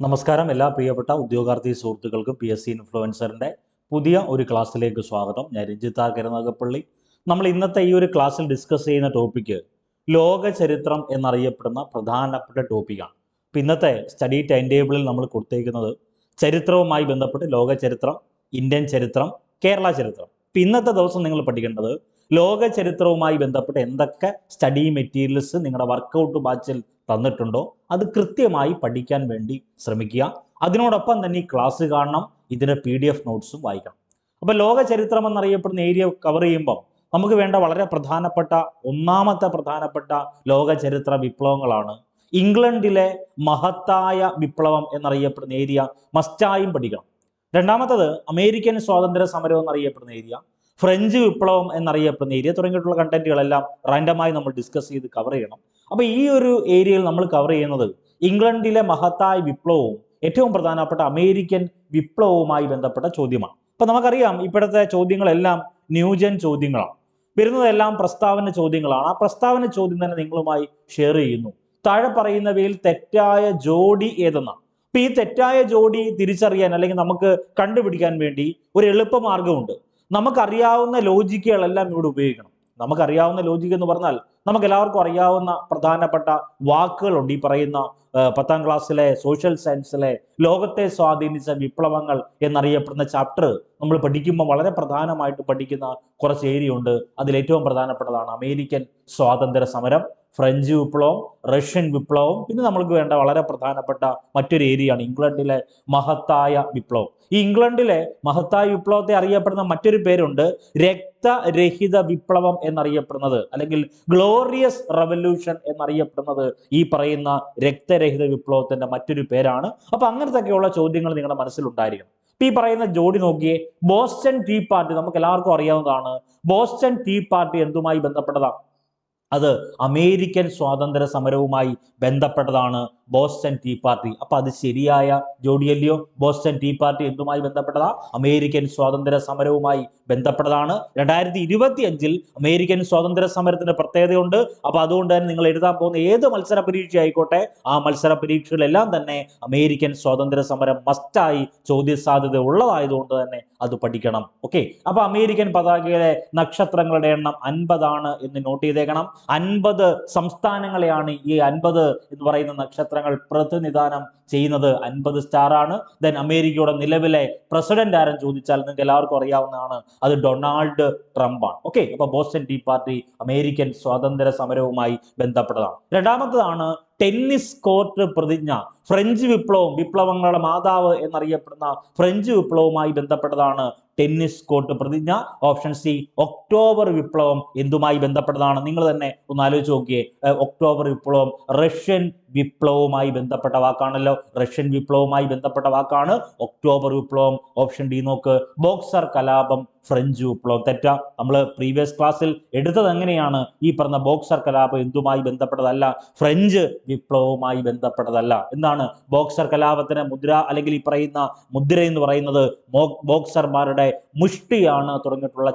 നമസ്കാരം എല്ലാ പ്രിയപ്പെട്ട ഉദ്യോഗാർത്ഥി സുഹൃത്തുക്കൾക്കും പി എസ് സി ഇൻഫ്ലുവൻസറിന്റെ പുതിയ ഒരു ക്ലാസ്സിലേക്ക് സ്വാഗതം. ഞാൻ രഞ്ജിത്ത കരുനാഗപ്പള്ളി നമ്മൾ ഇന്നത്തെ ഈ ഒരു ക്ലാസ്സിൽ ഡിസ്കസ് ചെയ്യുന്ന ടോപ്പിക്ക് ലോക ചരിത്രം എന്നറിയപ്പെടുന്ന പ്രധാനപ്പെട്ട ടോപ്പിക്കാണ് അപ്പം ഇന്നത്തെ സ്റ്റഡി ടൈം ടേബിളിൽ നമ്മൾ കൊടുത്തേക്കുന്നത് ചരിത്രവുമായി ബന്ധപ്പെട്ട് ലോക ചരിത്രം ഇന്ത്യൻ ചരിത്രം കേരള ചരിത്രം. ഇപ്പം ഇന്നത്തെ ദിവസം നിങ്ങൾ പഠിക്കേണ്ടത് ലോക ചരിത്രവുമായി ബന്ധപ്പെട്ട് എന്തൊക്കെ സ്റ്റഡി മെറ്റീരിയൽസ് നിങ്ങളുടെ വർക്കൗട്ട് ബാച്ചിൽ തന്നിട്ടുണ്ടോ? അത് കൃത്യമായി പഠിക്കാൻ വേണ്ടി ശ്രമിക്കുക. അതിനോടൊപ്പം തന്നെ ഈ ക്ലാസ് കാണണം ഇതിന്റെ പി ഡി എഫ് നോട്ട്സും വായിക്കണം. അപ്പോൾ ലോക ചരിത്രം എന്നറിയപ്പെടുന്ന ഏരിയ കവർ ചെയ്യുമ്പം നമുക്ക് വേണ്ട വളരെ പ്രധാനപ്പെട്ട ഒന്നാമത്തെ പ്രധാനപ്പെട്ട ലോക ചരിത്ര വിപ്ലവങ്ങളാണ് ഇംഗ്ലണ്ടിലെ മഹത്തായ വിപ്ലവം എന്നറിയപ്പെടുന്ന ഏരിയ മസ്റ്റായും പഠിക്കണം. രണ്ടാമത്തത് അമേരിക്കൻ സ്വാതന്ത്ര്യ സമരം എന്നറിയപ്പെടുന്ന ഏരിയ ഫ്രഞ്ച് വിപ്ലവം എന്നറിയപ്പെടുന്ന ഏരിയ തുടങ്ങിയിട്ടുള്ള കണ്ടന്റുകളെല്ലാം റാൻഡമായി നമ്മൾ ഡിസ്കസ് ചെയ്ത് കവർ ചെയ്യണം. അപ്പോൾ ഈ ഒരു ഏരിയയിൽ നമ്മൾ കവർ ചെയ്യുന്നത് ഇംഗ്ലണ്ടിലെ മഹത്തായ വിപ്ലവവും ഏറ്റവും പ്രധാനപ്പെട്ട അമേരിക്കൻ വിപ്ലവവുമായി ബന്ധപ്പെട്ട ചോദ്യമാണ്. അപ്പൊ നമുക്കറിയാം ഇപ്പോഴത്തെ ചോദ്യങ്ങളെല്ലാം ന്യൂജൻ ചോദ്യങ്ങളാണ്. വരുന്നതെല്ലാം പ്രസ്താവന ചോദ്യങ്ങളാണ്. ആ പ്രസ്താവന ചോദ്യം തന്നെ നിങ്ങളുമായി ഷെയർ ചെയ്യുന്നു. താഴെ പറയുന്നവയിൽ തെറ്റായ ജോഡി ഏതെന്നാണ്. അപ്പൊ ഈ തെറ്റായ ജോഡി തിരിച്ചറിയാൻ അല്ലെങ്കിൽ നമുക്ക് കണ്ടുപിടിക്കാൻ വേണ്ടി ഒരു എളുപ്പമാർഗമുണ്ട്. നമുക്കറിയാവുന്ന ലോജിക്കുകളെല്ലാം ഇവിടെ ഉപയോഗിക്കണം. നമുക്കറിയാവുന്ന ലോജിക്ക് എന്ന് പറഞ്ഞാൽ നമുക്ക് എല്ലാവർക്കും അറിയാവുന്ന പ്രധാനപ്പെട്ട വാക്കുകളുണ്ട്. ഈ പറയുന്ന പത്താം ക്ലാസ്സിലെ സോഷ്യൽ സയൻസിലെ ലോകത്തെ സ്വാധീനിച്ച വിപ്ലവങ്ങൾ എന്നറിയപ്പെടുന്ന ചാപ്റ്റർ നമ്മൾ പഠിക്കുമ്പോൾ വളരെ പ്രധാനമായിട്ട് പഠിക്കുന്ന കുറച്ച് ഏരിയ ഉണ്ട്. അതിൽ ഏറ്റവും പ്രധാനപ്പെട്ടതാണ് അമേരിക്കൻ സ്വാതന്ത്ര്യ സമരം ഫ്രഞ്ച് വിപ്ലവം റഷ്യൻ വിപ്ലവം പിന്നെ നമ്മൾക്ക് വേണ്ട വളരെ പ്രധാനപ്പെട്ട മറ്റൊരു ഏരിയയാണ് ഇംഗ്ലണ്ടിലെ മഹത്തായ വിപ്ലവം. ഈ ഇംഗ്ലണ്ടിലെ മഹത്തായ വിപ്ലവത്തെ അറിയപ്പെടുന്ന മറ്റൊരു പേരുണ്ട് രക്തരഹിത വിപ്ലവം എന്നറിയപ്പെടുന്നത് അല്ലെങ്കിൽ ഗ്ലോറിയസ് റവല്യൂഷൻ എന്നറിയപ്പെടുന്നത് ഈ പറയുന്ന രക്തരഹിത വിപ്ലവത്തിന്റെ മറ്റൊരു പേരാണ്. അപ്പൊ അങ്ങനത്തെയൊക്കെയുള്ള ചോദ്യങ്ങൾ നിങ്ങളുടെ മനസ്സിലുണ്ടായിരിക്കണം. ഈ പറയുന്ന ജോഡി നോക്കിയേ ബോസ്റ്റൺ ടീ പാർട്ടി നമുക്ക് എല്ലാവർക്കും അറിയാവുന്നതാണ് ബോസ്റ്റൺ ടീ പാർട്ടി എന്തുമായി ബന്ധപ്പെട്ടതാണ് അത് അമേരിക്കൻ സ്വാതന്ത്ര്യ സമരവുമായി ബന്ധപ്പെട്ടതാണ് ബോസ്റ്റൺ ടീ പാർട്ടി. അപ്പൊ അത് ശരിയായ ജോഡിയല്ലയോ ബോസ്റ്റൺ ടീ പാർട്ടി എന്തുമായി ബന്ധപ്പെട്ടതാ? അമേരിക്കൻ സ്വാതന്ത്ര്യ സമരവുമായി ബന്ധപ്പെട്ടതാണ്. രണ്ടായിരത്തി ഇരുപത്തി അഞ്ചിൽ അമേരിക്കൻ സ്വാതന്ത്ര്യ സമരത്തിന് പ്രത്യേകതയുണ്ട്. അപ്പൊ അതുകൊണ്ട് തന്നെ നിങ്ങൾ എഴുതാൻ പോകുന്ന ഏത് മത്സര പരീക്ഷ ആയിക്കോട്ടെ ആ മത്സര പരീക്ഷകളെല്ലാം തന്നെ അമേരിക്കൻ സ്വാതന്ത്ര്യ സമരം മസ്റ്റായി ചോദ്യ സാധ്യത ഉള്ളതായതുകൊണ്ട് തന്നെ അത് പഠിക്കണം. ഓക്കെ? അപ്പൊ അമേരിക്കൻ പതാകയിലെ നക്ഷത്രങ്ങളുടെ എണ്ണം അൻപതാണ് എന്ന് നോട്ട് ചെയ്തേക്കണം. അൻപത് സംസ്ഥാനങ്ങളെയാണ് ഈ അൻപത് എന്ന് പറയുന്ന നക്ഷത്രങ്ങൾ പ്രതിനിധാനം ചെയ്യുന്നത്. അൻപത് സ്റ്റാർ ആണ്. ദെൻ അമേരിക്കയുടെ നിലവിലെ പ്രസിഡന്റ് ആരും ചോദിച്ചാൽ നിങ്ങൾക്ക് എല്ലാവർക്കും അറിയാവുന്നതാണ്. അത് ഡൊണാൾഡ് ട്രംപ് ആണ്. ഓക്കെ അപ്പൊ ബോസ്റ്റൺ ടീ പാർട്ടി അമേരിക്കൻ സ്വാതന്ത്ര്യ സമരവുമായി ബന്ധപ്പെട്ടതാണ്. രണ്ടാമത്തതാണ് ടെന്നീസ് കോർട്ട് പ്രതിജ്ഞ. ഫ്രഞ്ച് വിപ്ലവം വിപ്ലവങ്ങളുടെ മാതാവ് എന്നറിയപ്പെടുന്ന ഫ്രഞ്ച് വിപ്ലവവുമായി ബന്ധപ്പെട്ടതാണ് ടെന്നിസ് കോർട്ട് പ്രതിജ്ഞ. ഓപ്ഷൻ സി ഒക്ടോബർ വിപ്ലവം എന്തുമായി ബന്ധപ്പെട്ടതാണ്? നിങ്ങൾ തന്നെ ഒന്ന് ആലോചിച്ച് നോക്കിയേ. ഒക്ടോബർ വിപ്ലവം റഷ്യൻ വിപ്ലവവുമായി ബന്ധപ്പെട്ട വാക്കാണല്ലോ. റഷ്യൻ വിപ്ലവവുമായി ബന്ധപ്പെട്ട വാക്കാണ്. ഒക്ടോബർ വിപ്ലവം ഓപ്ഷൻ ഡി നോക്ക്. ബോക്സർ കലാപം ഫ്രഞ്ച് വിപ്ലവം തെറ്റ നമ്മൾ പ്രീവിയസ് ക്ലാസ്സിൽ എടുത്തത് എങ്ങനെയാണ്? ഈ പറഞ്ഞ ബോക്സർ കലാപം എന്തുമായി ബന്ധപ്പെട്ടതല്ല? ഫ്രഞ്ച് വിപ്ലവവുമായി ബന്ധപ്പെട്ടതല്ല. എന്താണ് ബോക്സർ കലാപത്തിന് മുദ്ര? അല്ലെങ്കിൽ ഈ പറയുന്ന മുദ്ര എന്ന് പറയുന്നത് ബോക്സർമാരുടെ മുഷ്ടിയാണ് തുടങ്ങിയിട്ടുള്ള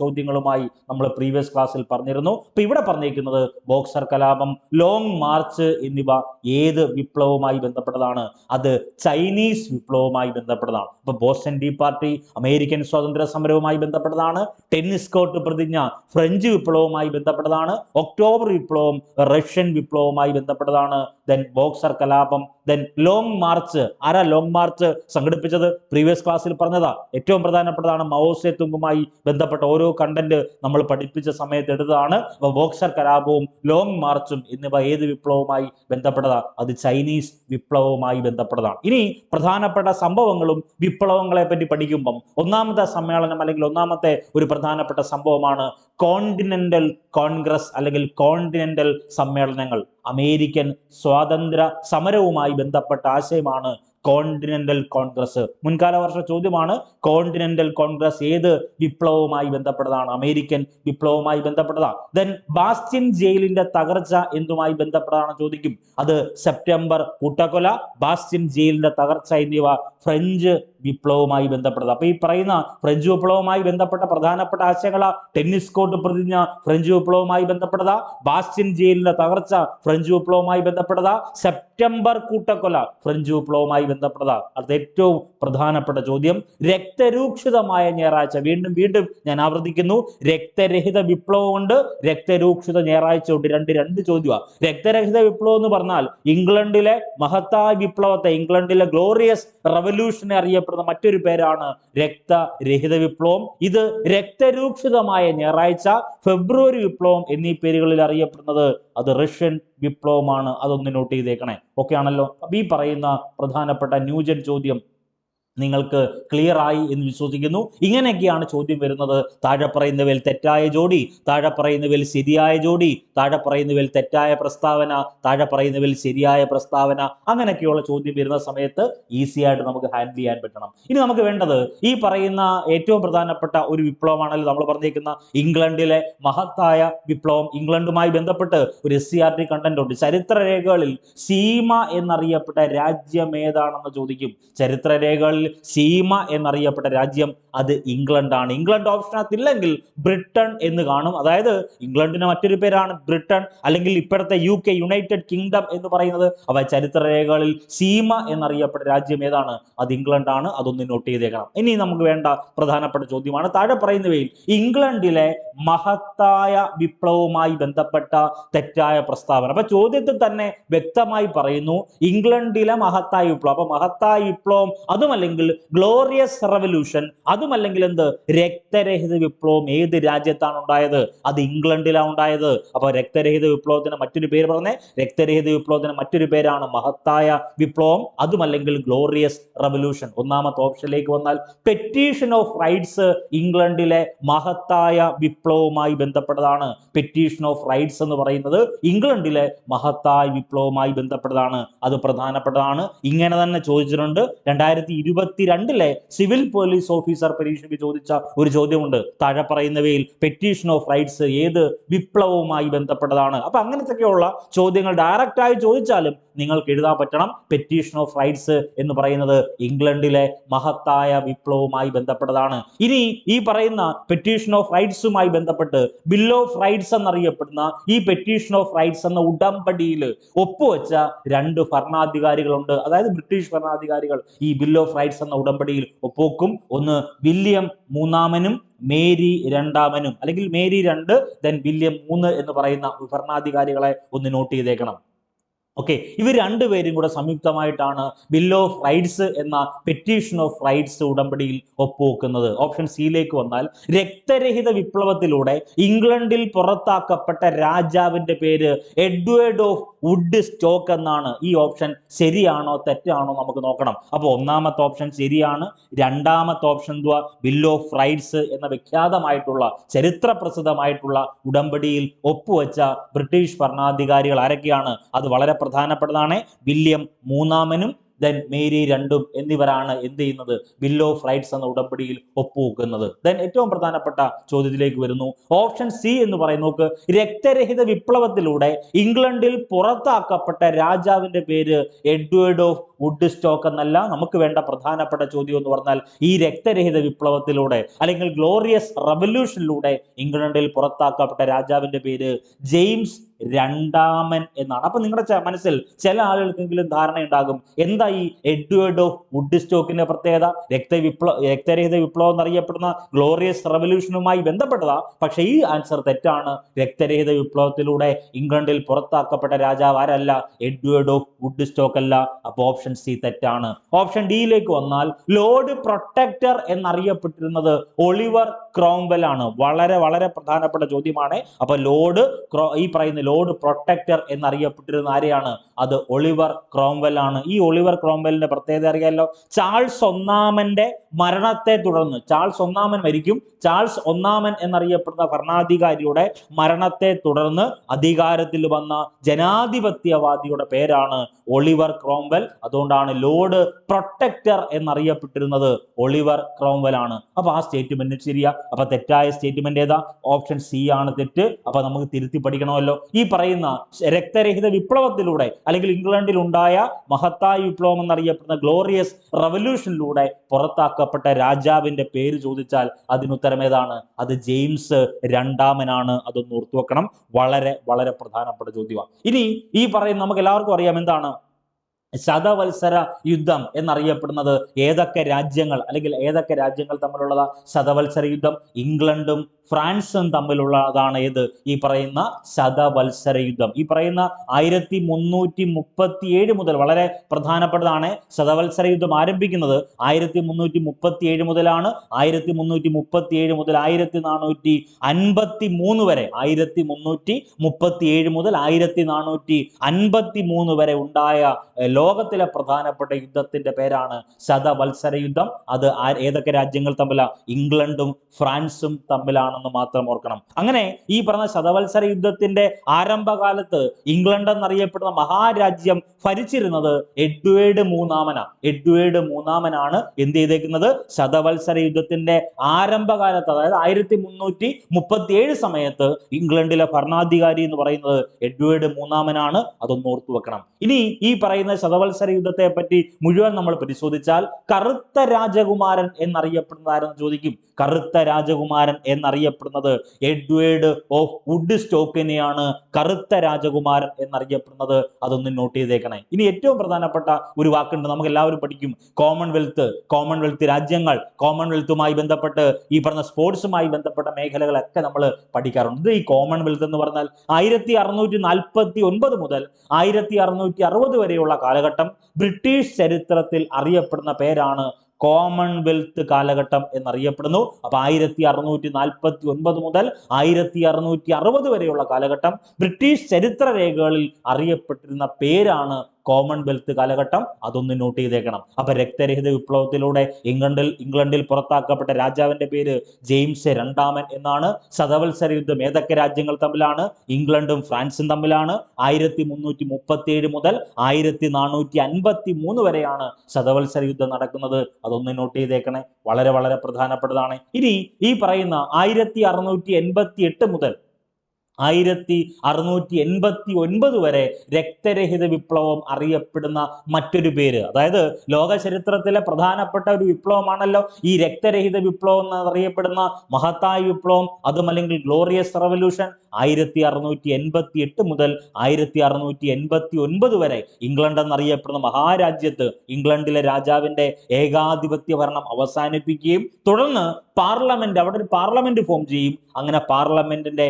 ചോദ്യങ്ങളുമായി നമ്മൾ പ്രീവിയസ് ക്ലാസ്സിൽ പറഞ്ഞിരുന്നു. ഇപ്പൊ ഇവിടെ പറഞ്ഞിരിക്കുന്നത് ബോക്സർ കലാപം ലോങ് മാർച്ച് എന്നിവ ഏത് വിപ്ലവവുമായി ബന്ധപ്പെട്ടതാണ്? അത് ചൈനീസ് വിപ്ലവവുമായി ബന്ധപ്പെട്ടതാണ്. ഇപ്പൊ ബോസ്റ്റൺ ടീ പാർട്ടി അമേരിക്കൻ സ്വാതന്ത്ര്യ സമരവുമായി ബന്ധപ്പെട്ടതാണ്. ടെന്നിസ് കോർട്ട് പ്രതിജ്ഞ ഫ്രഞ്ച് വിപ്ലവവുമായി ബന്ധപ്പെട്ടതാണ്. ഒക്ടോബർ വിപ്ലവം റഷ്യൻ വിപ്ലവവുമായി ബന്ധപ്പെട്ടതാണ്. ദെൻ ബോക്സർ കലാപം. ദെൻ ലോങ് മാർച്ച് ആരാ ലോങ് മാർച്ച് സംഘടിപ്പിച്ചത് പ്രീവിയസ് ക്ലാസ്സിൽ പറഞ്ഞതാ. ഏറ്റവും പ്രധാനപ്പെട്ടതാണ് മവോസെ തുങ്കുമായി ബന്ധപ്പെട്ട ഓരോ കണ്ടന്റ് നമ്മൾ പഠിപ്പിച്ച സമയത്ത് എടുത്തതാണ്. ബോക്സർ കലാപവും ലോങ് മാർച്ചും എന്നിവ ഏത് വിപ്ലവവുമായി ബന്ധപ്പെട്ടതാ? അത് ചൈനീസ് വിപ്ലവവുമായി ബന്ധപ്പെട്ടതാണ്. ഇനി പ്രധാനപ്പെട്ട സംഭവങ്ങളും വിപ്ലവങ്ങളെ പറ്റി പഠിക്കുമ്പം ഒന്നാമത്തെ സമ്മേളനം അല്ലെങ്കിൽ ഒന്നാമത്തെ ഒരു പ്രധാനപ്പെട്ട സംഭവമാണ് കോണ്ടിനെന്റൽ കോൺഗ്രസ് അല്ലെങ്കിൽ കോണ്ടിനെന്റൽ സമ്മേളനങ്ങൾ. അമേരിക്കൻ സ്വാതന്ത്ര്യ സമരവുമായി ബന്ധപ്പെട്ട ആശയമാണ് കോണ്ടിനെന്റൽ കോൺഗ്രസ് മുൻകാല വർഷ ചോദ്യമാണ് കോണ്ടിനെന്റൽ കോൺഗ്രസ് ഏത് വിപ്ലവവുമായി ബന്ധപ്പെട്ടതാണ്? അമേരിക്കൻ വിപ്ലവവുമായി ബന്ധപ്പെട്ടതാ. ദെൻ ബാസ്റ്റിൻ ജയിലിന്റെ തകർച്ച എന്തുമായി ബന്ധപ്പെട്ടതാണ് ചോദിക്കും. അത് സെപ്റ്റംബർ കൂട്ടക്കൊല ബാസ്റ്റിൻ ജയിലിന്റെ തകർച്ച എന്നിവ ഫ്രഞ്ച് വിപ്ലവവുമായി ബന്ധപ്പെട്ടത്. അപ്പൊ ഈ പറയുന്ന ഫ്രഞ്ച് വിപ്ലവവുമായി ബന്ധപ്പെട്ട പ്രധാനപ്പെട്ട ആശയങ്ങളാ. ടെന്നീസ് കോർട്ട് പ്രതിജ്ഞ ഫ്രഞ്ച് വിപ്ലവവുമായി ബന്ധപ്പെട്ടതാ. ബാസ്റ്റിൻ ജയിലിന്റെ തകർച്ച ഫ്രഞ്ച് വിപ്ലവവുമായി ബന്ധപ്പെട്ടതാ. സെപ്റ്റംബർ കൂട്ടക്കൊല ഫ്രഞ്ച് വിപ്ലവവുമായി ബന്ധപ്പെട്ടതാ അടുത്ത ഏറ്റവും പ്രധാനപ്പെട്ട ചോദ്യം രക്തരൂക്ഷിതമായ ഞായറാഴ്ച. വീണ്ടും വീണ്ടും ഞാൻ ആവർത്തിക്കുന്നു. രക്തരഹിത വിപ്ലവം ഉണ്ട്. രക്തരൂക്ഷിത ഞായറാഴ്ച ഉണ്ട്. രണ്ട് രണ്ട് ചോദ്യമാണ് രക്തരഹിത വിപ്ലവം എന്ന് പറഞ്ഞാൽ ഇംഗ്ലണ്ടിലെ മഹത്തായ വിപ്ലവത്തെ ഇംഗ്ലണ്ടിലെ ഗ്ലോറിയസ് റവല്യൂഷനെ അറിയപ്പെടുന്ന മറ്റൊരു പേരാണ് രക്തരഹിത വിപ്ലവം. ഇത് രക്തരൂക്ഷിതമായ ഞായറാഴ്ച ഫെബ്രുവരി വിപ്ലവം എന്നീ പേരുകളിൽ അറിയപ്പെടുന്നത് അത് റഷ്യൻ വിപ്ലവമാണ് അതൊന്ന് നോട്ട് ചെയ്തേക്കണേ. ഓക്കെ ആണല്ലോ? അപ്പൊ ഈ പറയുന്ന പ്രധാനപ്പെട്ട ന്യൂജൻ ചോദ്യം നിങ്ങൾക്ക് ക്ലിയർ ആയി എന്ന് വിശ്വസിക്കുന്നു. ഇങ്ങനെയൊക്കെയാണ് ചോദ്യം വരുന്നത്. താഴെ പറയുന്നവയിൽ തെറ്റായ ജോഡി താഴെ പറയുന്നവയിൽ ശരിയായ ജോഡി താഴെ പറയുന്നവയിൽ തെറ്റായ പ്രസ്താവന താഴെ പറയുന്നവയിൽ ശരിയായ പ്രസ്താവന. അങ്ങനെയൊക്കെയുള്ള ചോദ്യം വരുന്ന സമയത്ത് ഈസി ആയിട്ട് നമുക്ക് ഹാൻഡിൽ ചെയ്യാൻ പറ്റണം. ഇനി നമുക്ക് വേണ്ടത് ഈ പറയുന്ന ഏറ്റവും പ്രധാനപ്പെട്ട ഒരു വിപ്ലവമാണല്ലോ നമ്മൾ പറഞ്ഞിരിക്കുന്ന ഇംഗ്ലണ്ടിലെ മഹത്തായ വിപ്ലവം. ഇംഗ്ലണ്ടുമായി ബന്ധപ്പെട്ട് ഒരു S C R T content ഉണ്ട്. ചരിത്രരേഖകളിൽ സീമ എന്നറിയപ്പെട്ട രാജ്യം ഏതാണെന്ന് ചോദിക്കും. ചരിത്രരേഖകളിൽ സീമ എന്നറിയപ്പെട്ട രാജ്യം അത് ഇംഗ്ലണ്ടാണ്. ഇംഗ്ലണ്ട് ഓപ്ഷനകത്ത് ഇല്ലെങ്കിൽ ബ്രിട്ടൻ എന്ന് കാണും. അതായത് ഇംഗ്ലണ്ടിന് മറ്റൊരു പേരാണ് ബ്രിട്ടൻ അല്ലെങ്കിൽ ഇപ്പോഴത്തെ യു കെ യുണൈറ്റഡ് കിങ്ഡം എന്ന് പറയുന്നത് അവ ചരിത്രരേഖകളിൽ സീമ എന്നറിയപ്പെട്ട രാജ്യം ഏതാണ്? അത് ഇംഗ്ലണ്ടാണ്. അതൊന്ന് നോട്ട് ചെയ്തേക്കണം. ഇനി നമുക്ക് വേണ്ട പ്രധാനപ്പെട്ട ചോദ്യമാണ്. താഴെ പറയുന്നവയിൽ ഇംഗ്ലണ്ടിലെ മഹത്തായ വിപ്ലവവുമായി ബന്ധപ്പെട്ട തെറ്റായ പ്രസ്താവന. അപ്പൊ ചോദ്യത്തിൽ തന്നെ വ്യക്തമായി പറയുന്നു ഇംഗ്ലണ്ടിലെ മഹത്തായ വിപ്ലവം. അപ്പൊ മഹത്തായ വിപ്ലവം അതുമല്ലെങ്കിൽ ഗ്ലോറിയസ് റവല്യൂഷൻ അതുമല്ലെങ്കിൽ എന്ത്? രക്തരഹിത വിപ്ലവം ഏത് രാജ്യത്താണ് ഉണ്ടായത്? അത് ഇംഗ്ലണ്ടിലാണ് ഉണ്ടായത്. അപ്പോൾ രക്തരഹിത വിപ്ലവത്തിന് മറ്റൊരു പേര് പറഞ്ഞേ. രക്തരഹിത വിപ്ലവത്തിന് മറ്റൊരു പേരാണ് മഹത്തായ വിപ്ലവം. അതുമല്ലെങ്കിൽ ഗ്ലോറിയസ് റവല്യൂഷൻ ഒന്നാമത്തെ ഓപ്ഷനിലേക്ക് വന്നാൽ പെറ്റീഷൻ ഓഫ് റൈറ്റ്സ് ഇംഗ്ലണ്ടിലെ മഹത്തായ വിപ്ലവവുമായി ബന്ധപ്പെട്ടതാണ്. പെറ്റീഷൻ ഓഫ് റൈറ്റ്സ് എന്ന് പറയുന്നത് ഇംഗ്ലണ്ടിലെ മഹത്തായ വിപ്ലവവുമായി ബന്ധപ്പെട്ടതാണ്. അത് പ്രധാനപ്പെട്ടതാണ്. ഇങ്ങനെ തന്നെ ചോദിച്ചിട്ടുണ്ട്. രണ്ടായിരത്തി ഇരുപത്തിരണ്ടിലെ സിവിൽ പോലീസ് ഓഫീസർ പരീക്ഷയ്ക്ക് ചോദിച്ച ഒരു ചോദ്യമുണ്ട്. താഴെ പറയുന്നവയിൽ പെറ്റീഷൻ ഓഫ് റൈറ്റ്സ് ഏത് വിപ്ലവവുമായി ബന്ധപ്പെട്ടതാണ്. അപ്പൊ അങ്ങനത്തെയൊക്കെയുള്ള ചോദ്യങ്ങൾ ഡയറക്റ്റ് ആയി ചോദിച്ചാലും നിങ്ങൾക്ക് എഴുതാൻ പറ്റണം. പെറ്റീഷൻ ഓഫ് റൈറ്റ്സ് എന്ന് പറയുന്നത് ഇംഗ്ലണ്ടിലെ മഹത്തായ വിപ്ലവവുമായി ബന്ധപ്പെട്ടതാണ്. ഇനി ഈ പറയുന്ന പെറ്റീഷൻ ഓഫ് റൈറ്റ്സുമായി ബന്ധപ്പെട്ട് ബിൽ ഓഫ് റൈറ്റ്സ് എന്നറിയപ്പെടുന്ന ഈ പെറ്റീഷൻ ഓഫ് റൈറ്റ്സ് എന്ന ഉടമ്പടിയിൽ ഒപ്പുവെച്ച രണ്ട് ഭരണാധികാരികളുണ്ട്. അതായത് ബ്രിട്ടീഷ് ഭരണാധികാരികൾ ഈ ബിൽ ഓഫ് റൈറ്റ്സ് എന്ന ഉടമ്പടിയിൽ ഒപ്പോക്കും. ഒന്ന് വില്യം മൂന്നാമനും മേരി രണ്ടാമനും. അല്ലെങ്കിൽ മേരി രണ്ട് ദെൻ വില്യം മൂന്ന് എന്ന് പറയുന്ന ഭരണാധികാരികളെ ഒന്ന് നോട്ട് ചെയ്തേക്കണം. ഓക്കെ ഇവർ രണ്ടുപേരും കൂടെ സംയുക്തമായിട്ടാണ് ബിൽ ഓഫ് റൈറ്റ്സ് എന്ന പെറ്റീഷൻ ഓഫ് റൈറ്റ്സ് ഉടമ്പടിയിൽ ഒപ്പുവെക്കുന്നത്. ഓപ്ഷൻ സിയിലേക്ക് വന്നാൽ രക്തരഹിത വിപ്ലവത്തിലൂടെ ഇംഗ്ലണ്ടിൽ പുറത്താക്കപ്പെട്ട രാജാവിന്റെ പേര് എഡ്വേർഡ് ഓഫ് വുഡ് സ്റ്റോക്ക് എന്നാണ് ഈ ഓപ്ഷൻ ശരിയാണോ തെറ്റാണോ നമുക്ക് നോക്കണം. അപ്പോൾ ഒന്നാമത്തെ ഓപ്ഷൻ ശരിയാണ്. രണ്ടാമത്തെ ഓപ്ഷൻ എന്തുവാ? ബിൽ ഓഫ് റൈറ്റ്സ് എന്ന വിഖ്യാതമായിട്ടുള്ള ചരിത്ര പ്രസിദ്ധമായിട്ടുള്ള ഉടമ്പടിയിൽ ഒപ്പുവെച്ച ബ്രിട്ടീഷ് ഭരണാധികാരികൾ ആരൊക്കെയാണ്? അത് വളരെ പ്രധാനപ്പെട്ടതാണ്. വില്യം മൂന്നാമനും ദെൻ മേരി രണ്ടും എന്നിവരാണ് എന്ത് ചെയ്യുന്നത്? ബിൽ ഓഫ് റൈറ്റ്സ് എന്ന ഉടമ്പടിയിൽ ഒപ്പുവെക്കുന്നത്. ദെൻ ഏറ്റവും പ്രധാനപ്പെട്ട ചോദ്യത്തിലേക്ക് വരുന്നു. ഓപ്ഷൻ സി എന്ന് പറയുന്ന നോക്ക്. രക്തരഹിത വിപ്ലവത്തിലൂടെ ഇംഗ്ലണ്ടിൽ പുറത്താക്കപ്പെട്ട രാജാവിന്റെ പേര് എഡ്വേർഡ് ഓഫ് വുഡ് സ്റ്റോക്ക് എന്നല്ല നമുക്ക് വേണ്ട പ്രധാനപ്പെട്ട ചോദ്യം എന്ന് പറഞ്ഞാൽ ഈ രക്തരഹിത വിപ്ലവത്തിലൂടെ അല്ലെങ്കിൽ ഗ്ലോറിയസ് റവല്യൂഷനിലൂടെ ഇംഗ്ലണ്ടിൽ പുറത്താക്കപ്പെട്ട രാജാവിന്റെ പേര് ജെയിംസ് രണ്ടാമൻ എന്നാണ്. അപ്പൊ നിങ്ങളുടെ മനസ്സിൽ ചില ആളുകൾക്കെങ്കിലും ധാരണ ഉണ്ടാകും എന്താ ഈ എഡ്വേർഡ് ഓഫ് വുഡ് സ്റ്റോക്കിന്റെ പ്രത്യേകത രക്തവിപ്ലവ രക്തരഹിത വിപ്ലവം എന്നറിയപ്പെടുന്ന ഗ്ലോറിയസ് റവല്യൂഷനുമായി ബന്ധപ്പെട്ടതാ. പക്ഷെ ഈ ആൻസർ തെറ്റാണ്. രക്തരഹിത വിപ്ലവത്തിലൂടെ ഇംഗ്ലണ്ടിൽ പുറത്താക്കപ്പെട്ട രാജാവ് ആരല്ല? എഡ്വേർഡ് ഓഫ് വുഡ് സ്റ്റോക്ക് അല്ല അപ്പൊ ഓപ്ഷൻ സി തെറ്റാണ്. ഓപ്ഷൻ ഡിയിലേക്ക് വന്നാൽ ലോർഡ് പ്രൊട്ടക്ടർ എന്നറിയപ്പെട്ടിരുന്നത് ഒളിവർ ക്രോംവെൽ ആണ്. വളരെ വളരെ പ്രധാനപ്പെട്ട ചോദ്യമാണ്. അപ്പൊ ക്രോ- ഈ പറയുന്ന ലോർഡ് പ്രൊട്ടക്ടർ എന്നറിയപ്പെട്ടിരുന്ന ആരെയാണ്? അത് ഒളിവർ ക്രോംവെൽ ആണ്. ഈ ഒളിവർ ക്രോംവെലിന്റെ പ്രത്യേകത അറിയാമല്ലോ ചാൾസ് ഒന്നാമന്റെ മരണത്തെ തുടർന്ന്. ചാൾസ് ഒന്നാമൻ മരിക്കും. ചാൾസ് ഒന്നാമൻ എന്നറിയപ്പെടുന്ന ഭരണാധികാരിയുടെ മരണത്തെ തുടർന്ന് അധികാരത്തിൽ വന്ന ജനാധിപത്യവാദിയുടെ പേരാണ് ഒളിവർ ക്രോംവെൽ. അതുകൊണ്ടാണ് ലോർഡ് പ്രൊട്ടക്ടർ എന്നറിയപ്പെട്ടിരുന്നത് ഒളിവർ ക്രോംവെൽ ആണ്. അപ്പൊ ആ സ്റ്റേറ്റ്മെന്റ് ശരിയാ? അപ്പൊ തെറ്റായ സ്റ്റേറ്റ്മെന്റ് ഏതാ? ഓപ്ഷൻ സി ആണ് തെറ്റ്. അപ്പൊ നമുക്ക് തിരുത്തി പഠിക്കണമല്ലോ. ഈ പറയുന്ന രക്തരഹിത വിപ്ലവത്തിലൂടെ അല്ലെങ്കിൽ ഇംഗ്ലണ്ടിൽ ഉണ്ടായ മഹത്തായ വിപ്ലവം എന്നറിയപ്പെടുന്ന ഗ്ലോറിയസ് റവല്യൂഷനിലൂടെ പുറത്താക്കപ്പെട്ട രാജാവിന്റെ പേര് ചോദിച്ചാൽ അതിനുത്തരം ഏതാണ്? അത് ജെയിംസ് രണ്ടാമനാണ്. അതൊന്ന് ഓർത്തു വെക്കണം വളരെ വളരെ പ്രധാനപ്പെട്ട ചോദ്യമാണ് ഇനി ഈ പറയുന്ന നമുക്ക് എല്ലാവർക്കും അറിയാം എന്താണ്? ശതവത്സര യുദ്ധം എന്നറിയപ്പെടുന്നത് ഏതൊക്കെ രാജ്യങ്ങൾ അല്ലെങ്കിൽ ഏതൊക്കെ രാജ്യങ്ങൾ തമ്മിലുള്ളതാ? ശതവത്സര യുദ്ധം. ഇംഗ്ലണ്ടും ഫ്രാൻസും തമ്മിലുള്ളതാണ് ഏത്? ഈ പറയുന്ന ശതവത്സര യുദ്ധം. ഈ പറയുന്ന ആയിരത്തി മുന്നൂറ്റി മുപ്പത്തി ഏഴ് മുതൽ വളരെ പ്രധാനപ്പെട്ടതാണ് ശതവത്സര യുദ്ധം ആരംഭിക്കുന്നത്. ആയിരത്തി മുന്നൂറ്റി മുപ്പത്തി ഏഴ് മുതലാണ്. ആയിരത്തി മുന്നൂറ്റി മുപ്പത്തി ഏഴ് മുതൽ ആയിരത്തി നാനൂറ്റി അൻപത്തി മൂന്ന് വരെ. ആയിരത്തി മുന്നൂറ്റി മുപ്പത്തി ഏഴ് മുതൽ ആയിരത്തി നാനൂറ്റി അൻപത്തി മൂന്ന് വരെ ഉണ്ടായ ലോകത്തിലെ പ്രധാനപ്പെട്ട യുദ്ധത്തിന്റെ പേരാണ് ശതവത്സര യുദ്ധം. അത് ഏതൊക്കെ രാജ്യങ്ങൾ തമ്മിലാണ് ഇംഗ്ലണ്ടും ഫ്രാൻസും തമ്മിലാണെന്ന് മാത്രം ഓർക്കണം. അങ്ങനെ ഈ പറഞ്ഞ ശതവത്സര യുദ്ധത്തിന്റെ ആരംഭകാലത്ത് ഇംഗ്ലണ്ട് എന്നറിയപ്പെടുന്ന മഹാരാജ്യം ഭരിച്ചിരുന്നത് എഡ്വേർഡ് മൂന്നാമന. എഡ്വേർഡ് മൂന്നാമനാണ് എന്ത് ചെയ്തേക്കുന്നത്? ശതവത്സര യുദ്ധത്തിന്റെ ആരംഭകാലത്ത് അതായത് ആയിരത്തി മുന്നൂറ്റി മുപ്പത്തി ഏഴ് സമയത്ത് ഇംഗ്ലണ്ടിലെ ഭരണാധികാരി എന്ന് പറയുന്നത് എഡ്വേർഡ് മൂന്നാമനാണ്. അതൊന്ന് ഓർത്തു വെക്കണം ഇനി ഈ പറയുന്ന ശതവത്സര യുദ്ധത്തെ പറ്റി മുഴുവൻ നമ്മൾ പരിശോധിച്ചാൽ കറുത്ത രാജകുമാരൻ എന്നറിയപ്പെടുന്നതാരെന്ന് ചോദിക്കും. കറുത്ത രാജകുമാരൻ എന്നറിയപ്പെടുന്നത് എഡ്വേർഡ് ഓഫ് വുഡ് സ്റ്റോക്കിനെയാണ് കറുത്ത രാജകുമാരൻ എന്നറിയപ്പെടുന്നത് അതൊന്ന് നോട്ട് ചെയ്തേക്കണേ. ഇനി ഏറ്റവും പ്രധാനപ്പെട്ട ഒരു വാക്കുണ്ട് നമുക്ക് എല്ലാവരും പഠിക്കും. കോമൺവെൽത്ത് കോമൺവെൽത്ത് രാജ്യങ്ങൾ കോമൺവെൽത്തുമായി ബന്ധപ്പെട്ട് ഈ പറഞ്ഞ സ്പോർട്സുമായി ബന്ധപ്പെട്ട മേഖലകളൊക്കെ നമ്മൾ പഠിക്കാറുണ്ട്. ഈ കോമൺവെൽത്ത് എന്ന് പറഞ്ഞാൽ ആയിരത്തി അറുന്നൂറ്റി നാൽപ്പത്തി ഒൻപത് മുതൽ ആയിരത്തി അറുന്നൂറ്റി അറുപത് വരെയുള്ള കാലഘട്ടം. ബ്രിട്ടീഷ് ചരിത്രത്തിൽ അറിയപ്പെടുന്ന പേരാണ് കോമൺവെൽത്ത് കാലഘട്ടം എന്നറിയപ്പെടുന്നു. അപ്പൊ ആയിരത്തി അറുന്നൂറ്റി നാൽപ്പത്തി ഒൻപത് മുതൽ ആയിരത്തി അറുന്നൂറ്റി അറുപത് വരെയുള്ള കാലഘട്ടം ബ്രിട്ടീഷ് ചരിത്ര രേഖകളിൽ അറിയപ്പെട്ടിരുന്ന പേരാണ് കോമൺവെൽത്ത് കാലഘട്ടം അതൊന്ന് നോട്ട് ചെയ്തേക്കണം. അപ്പൊ രക്തരഹിത വിപ്ലവത്തിലൂടെ ഇംഗ്ലണ്ടിൽ ഇംഗ്ലണ്ടിൽ പുറത്താക്കപ്പെട്ട രാജാവിന്റെ പേര് ജെയിംസ് രണ്ടാമൻ എന്നാണ്. ശതവത്സര യുദ്ധം ഏതൊക്കെ രാജ്യങ്ങൾ തമ്മിലാണ്? ഇംഗ്ലണ്ടും ഫ്രാൻസും തമ്മിലാണ്. ആയിരത്തി മുന്നൂറ്റി മുപ്പത്തി ഏഴ് മുതൽ ആയിരത്തി നാനൂറ്റി അൻപത്തി മൂന്ന് വരെയാണ് ശതവത്സര യുദ്ധം നടക്കുന്നത്. അതൊന്ന് നോട്ട് ചെയ്തേക്കണേ. വളരെ വളരെ പ്രധാനപ്പെട്ടതാണ്. ഇനി ഈ പറയുന്ന ആയിരത്തി അറുന്നൂറ്റി എൺപത്തി എട്ട് മുതൽ ആയിരത്തി അറുന്നൂറ്റി എൺപത്തി ഒൻപത് വരെ രക്തരഹിത വിപ്ലവം അറിയപ്പെടുന്ന മറ്റൊരു പേര്. അതായത് ലോക ചരിത്രത്തിലെ പ്രധാനപ്പെട്ട ഒരു വിപ്ലവമാണല്ലോ ഈ രക്തരഹിത വിപ്ലവം എന്നറിയപ്പെടുന്ന മഹത്തായ വിപ്ലവം. അതും അല്ലെങ്കിൽ ഗ്ലോറിയസ് റവല്യൂഷൻ ആയിരത്തി അറുന്നൂറ്റി എൺപത്തി എട്ട് മുതൽ ആയിരത്തി അറുന്നൂറ്റി എൺപത്തി ഒൻപത് വരെ ഇംഗ്ലണ്ട് എന്നറിയപ്പെടുന്ന മഹാരാജ്യത്ത് ഇംഗ്ലണ്ടിലെ രാജാവിന്റെ ഏകാധിപത്യ ഭരണം അവസാനിപ്പിക്കുകയും തുടർന്ന് പാർലമെന്റ് അവിടെ ഒരു പാർലമെന്റ് ഫോം ചെയ്യും. അങ്ങനെ പാർലമെന്റിന്റെ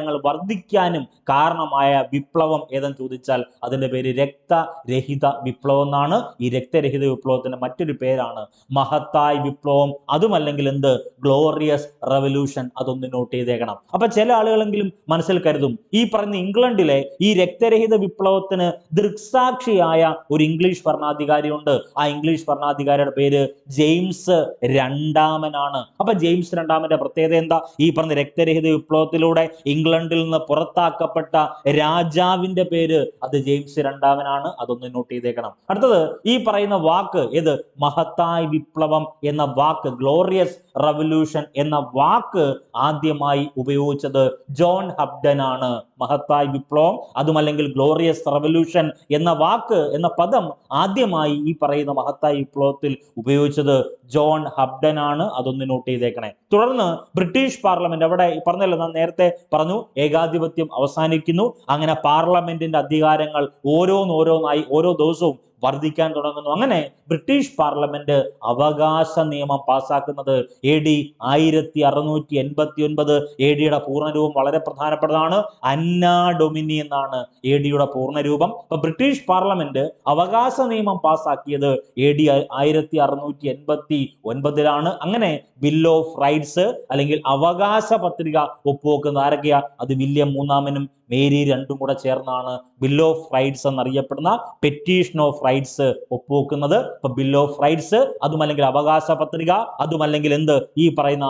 അധികാരങ്ങൾ വർദ്ധിക്കാനും കാരണമായ വിപ്ലവം ഏതെന്ന് ചോദിച്ചാൽ അതിന്റെ പേര് രക്തരഹിത വിപ്ലവം എന്നാണ്. ഈ രക്തരഹിത വിപ്ലവത്തിന്റെ മറ്റൊരു പേരാണ് മഹത്തായ വിപ്ലവം. അതുമല്ലെങ്കിൽ എന്ത്? ഗ്ലോറിയസ് റവല്യൂഷൻ അതൊന്ന് നോട്ട് ചെയ്തേക്കണം. അപ്പൊ ചില ആളുകളെങ്കിലും മനസ്സിൽ കരുതും ഈ പറഞ്ഞ ഇംഗ്ലണ്ടിലെ ഈ രക്തരഹിത വിപ്ലവത്തിന് ദൃക്സാക്ഷിയായ ഒരു ഇംഗ്ലീഷ് ഭരണാധികാരിയുണ്ട്. ആ ഇംഗ്ലീഷ് ഭരണാധികാരിയുടെ പേര് ജെയിംസ് രണ്ടാമനാണ്. അപ്പൊ ജെയിംസ് രണ്ടാമന്റെ പ്രത്യേകത എന്താ? ഈ പറഞ്ഞ രക്തരഹിത വിപ്ലവത്തിലൂടെ ഇംഗ്ലണ്ടിൽ നിന്ന് പുറത്താക്കപ്പെട്ട രാജാവിന്റെ പേര് അത് ജെയിംസ് രണ്ടാമനാണ്. അതൊന്ന് നോട്ട് ചെയ്തേക്കണം. അടുത്തത് ഈ പറയുന്ന വാക്ക് ഏത്? മഹത്തായ വിപ്ലവം എന്ന വാക്ക് ഗ്ലോറിയസ് റവല്യൂഷൻ എന്ന വാക്ക് ആദ്യമായി ഉപയോഗിച്ചത് ജോൺ ഹബ്ഡൻ ആണ് മഹത്തായ വിപ്ലവം അതുമല്ലെങ്കിൽ ഗ്ലോറിയസ് റവല്യൂഷൻ എന്ന വാക്ക് എന്ന പദം ആദ്യമായി ഈ പറയുന്ന മഹത്തായ വിപ്ലവത്തിൽ ഉപയോഗിച്ചത് ജോൺ ഹബ്ഡൻ ആണ് അതൊന്ന് നോട്ട് ചെയ്തേക്കണേ. തുടർന്ന് ബ്രിട്ടീഷ് പാർലമെന്റ് അവിടെ പറഞ്ഞല്ലോ ഞാൻ നേരത്തെ പറഞ്ഞു ഏകാധിപത്യം അവസാനിക്കുന്നു. അങ്ങനെ പാർലമെന്റിന്റെ അധികാരങ്ങൾ ഓരോന്നോരോന്നായി ഓരോ ദിവസവും വർദ്ധിക്കാൻ തുടങ്ങുന്നു. അങ്ങനെ ബ്രിട്ടീഷ് പാർലമെന്റ് അവകാശ നിയമം പാസാക്കുന്നത് എ ഡി ആയിരത്തി അറുന്നൂറ്റി എൺപത്തി ഒൻപത് എ ഡിയുടെ പൂർണരൂപം വളരെ പ്രധാനപ്പെട്ടതാണ്. അന്നാ ഡൊമിനി എന്നാണ് എ ഡിയുടെ പൂർണരൂപം. അപ്പൊ ബ്രിട്ടീഷ് പാർലമെന്റ് അവകാശ നിയമം പാസാക്കിയത് എ ഡി ആയിരത്തി അറുന്നൂറ്റി എൺപത്തി ഒൻപതിലാണ് അങ്ങനെ ബിൽ ഓഫ് റൈറ്റ്സ് അല്ലെങ്കിൽ അവകാശ പത്രിക ഒപ്പുവെക്കുന്ന ആരൊക്കെയാ? അത് വില്യം മൂന്നാമനും മേരി രണ്ടും കൂടെ ചേർന്നാണ് ബിൽ ഓഫ് റൈറ്റ്സ് എന്നറിയപ്പെടുന്ന പെറ്റീഷൻ ഓഫ് റൈറ്റ്സ് ഒപ്പുവെക്കുന്നത്. ഇപ്പൊ ബിൽ ഓഫ് റൈറ്റ്സ് അതുമല്ലെങ്കിൽ അവകാശ പത്രിക അതുമല്ലെങ്കിൽ എന്ത്? ഈ പറയുന്ന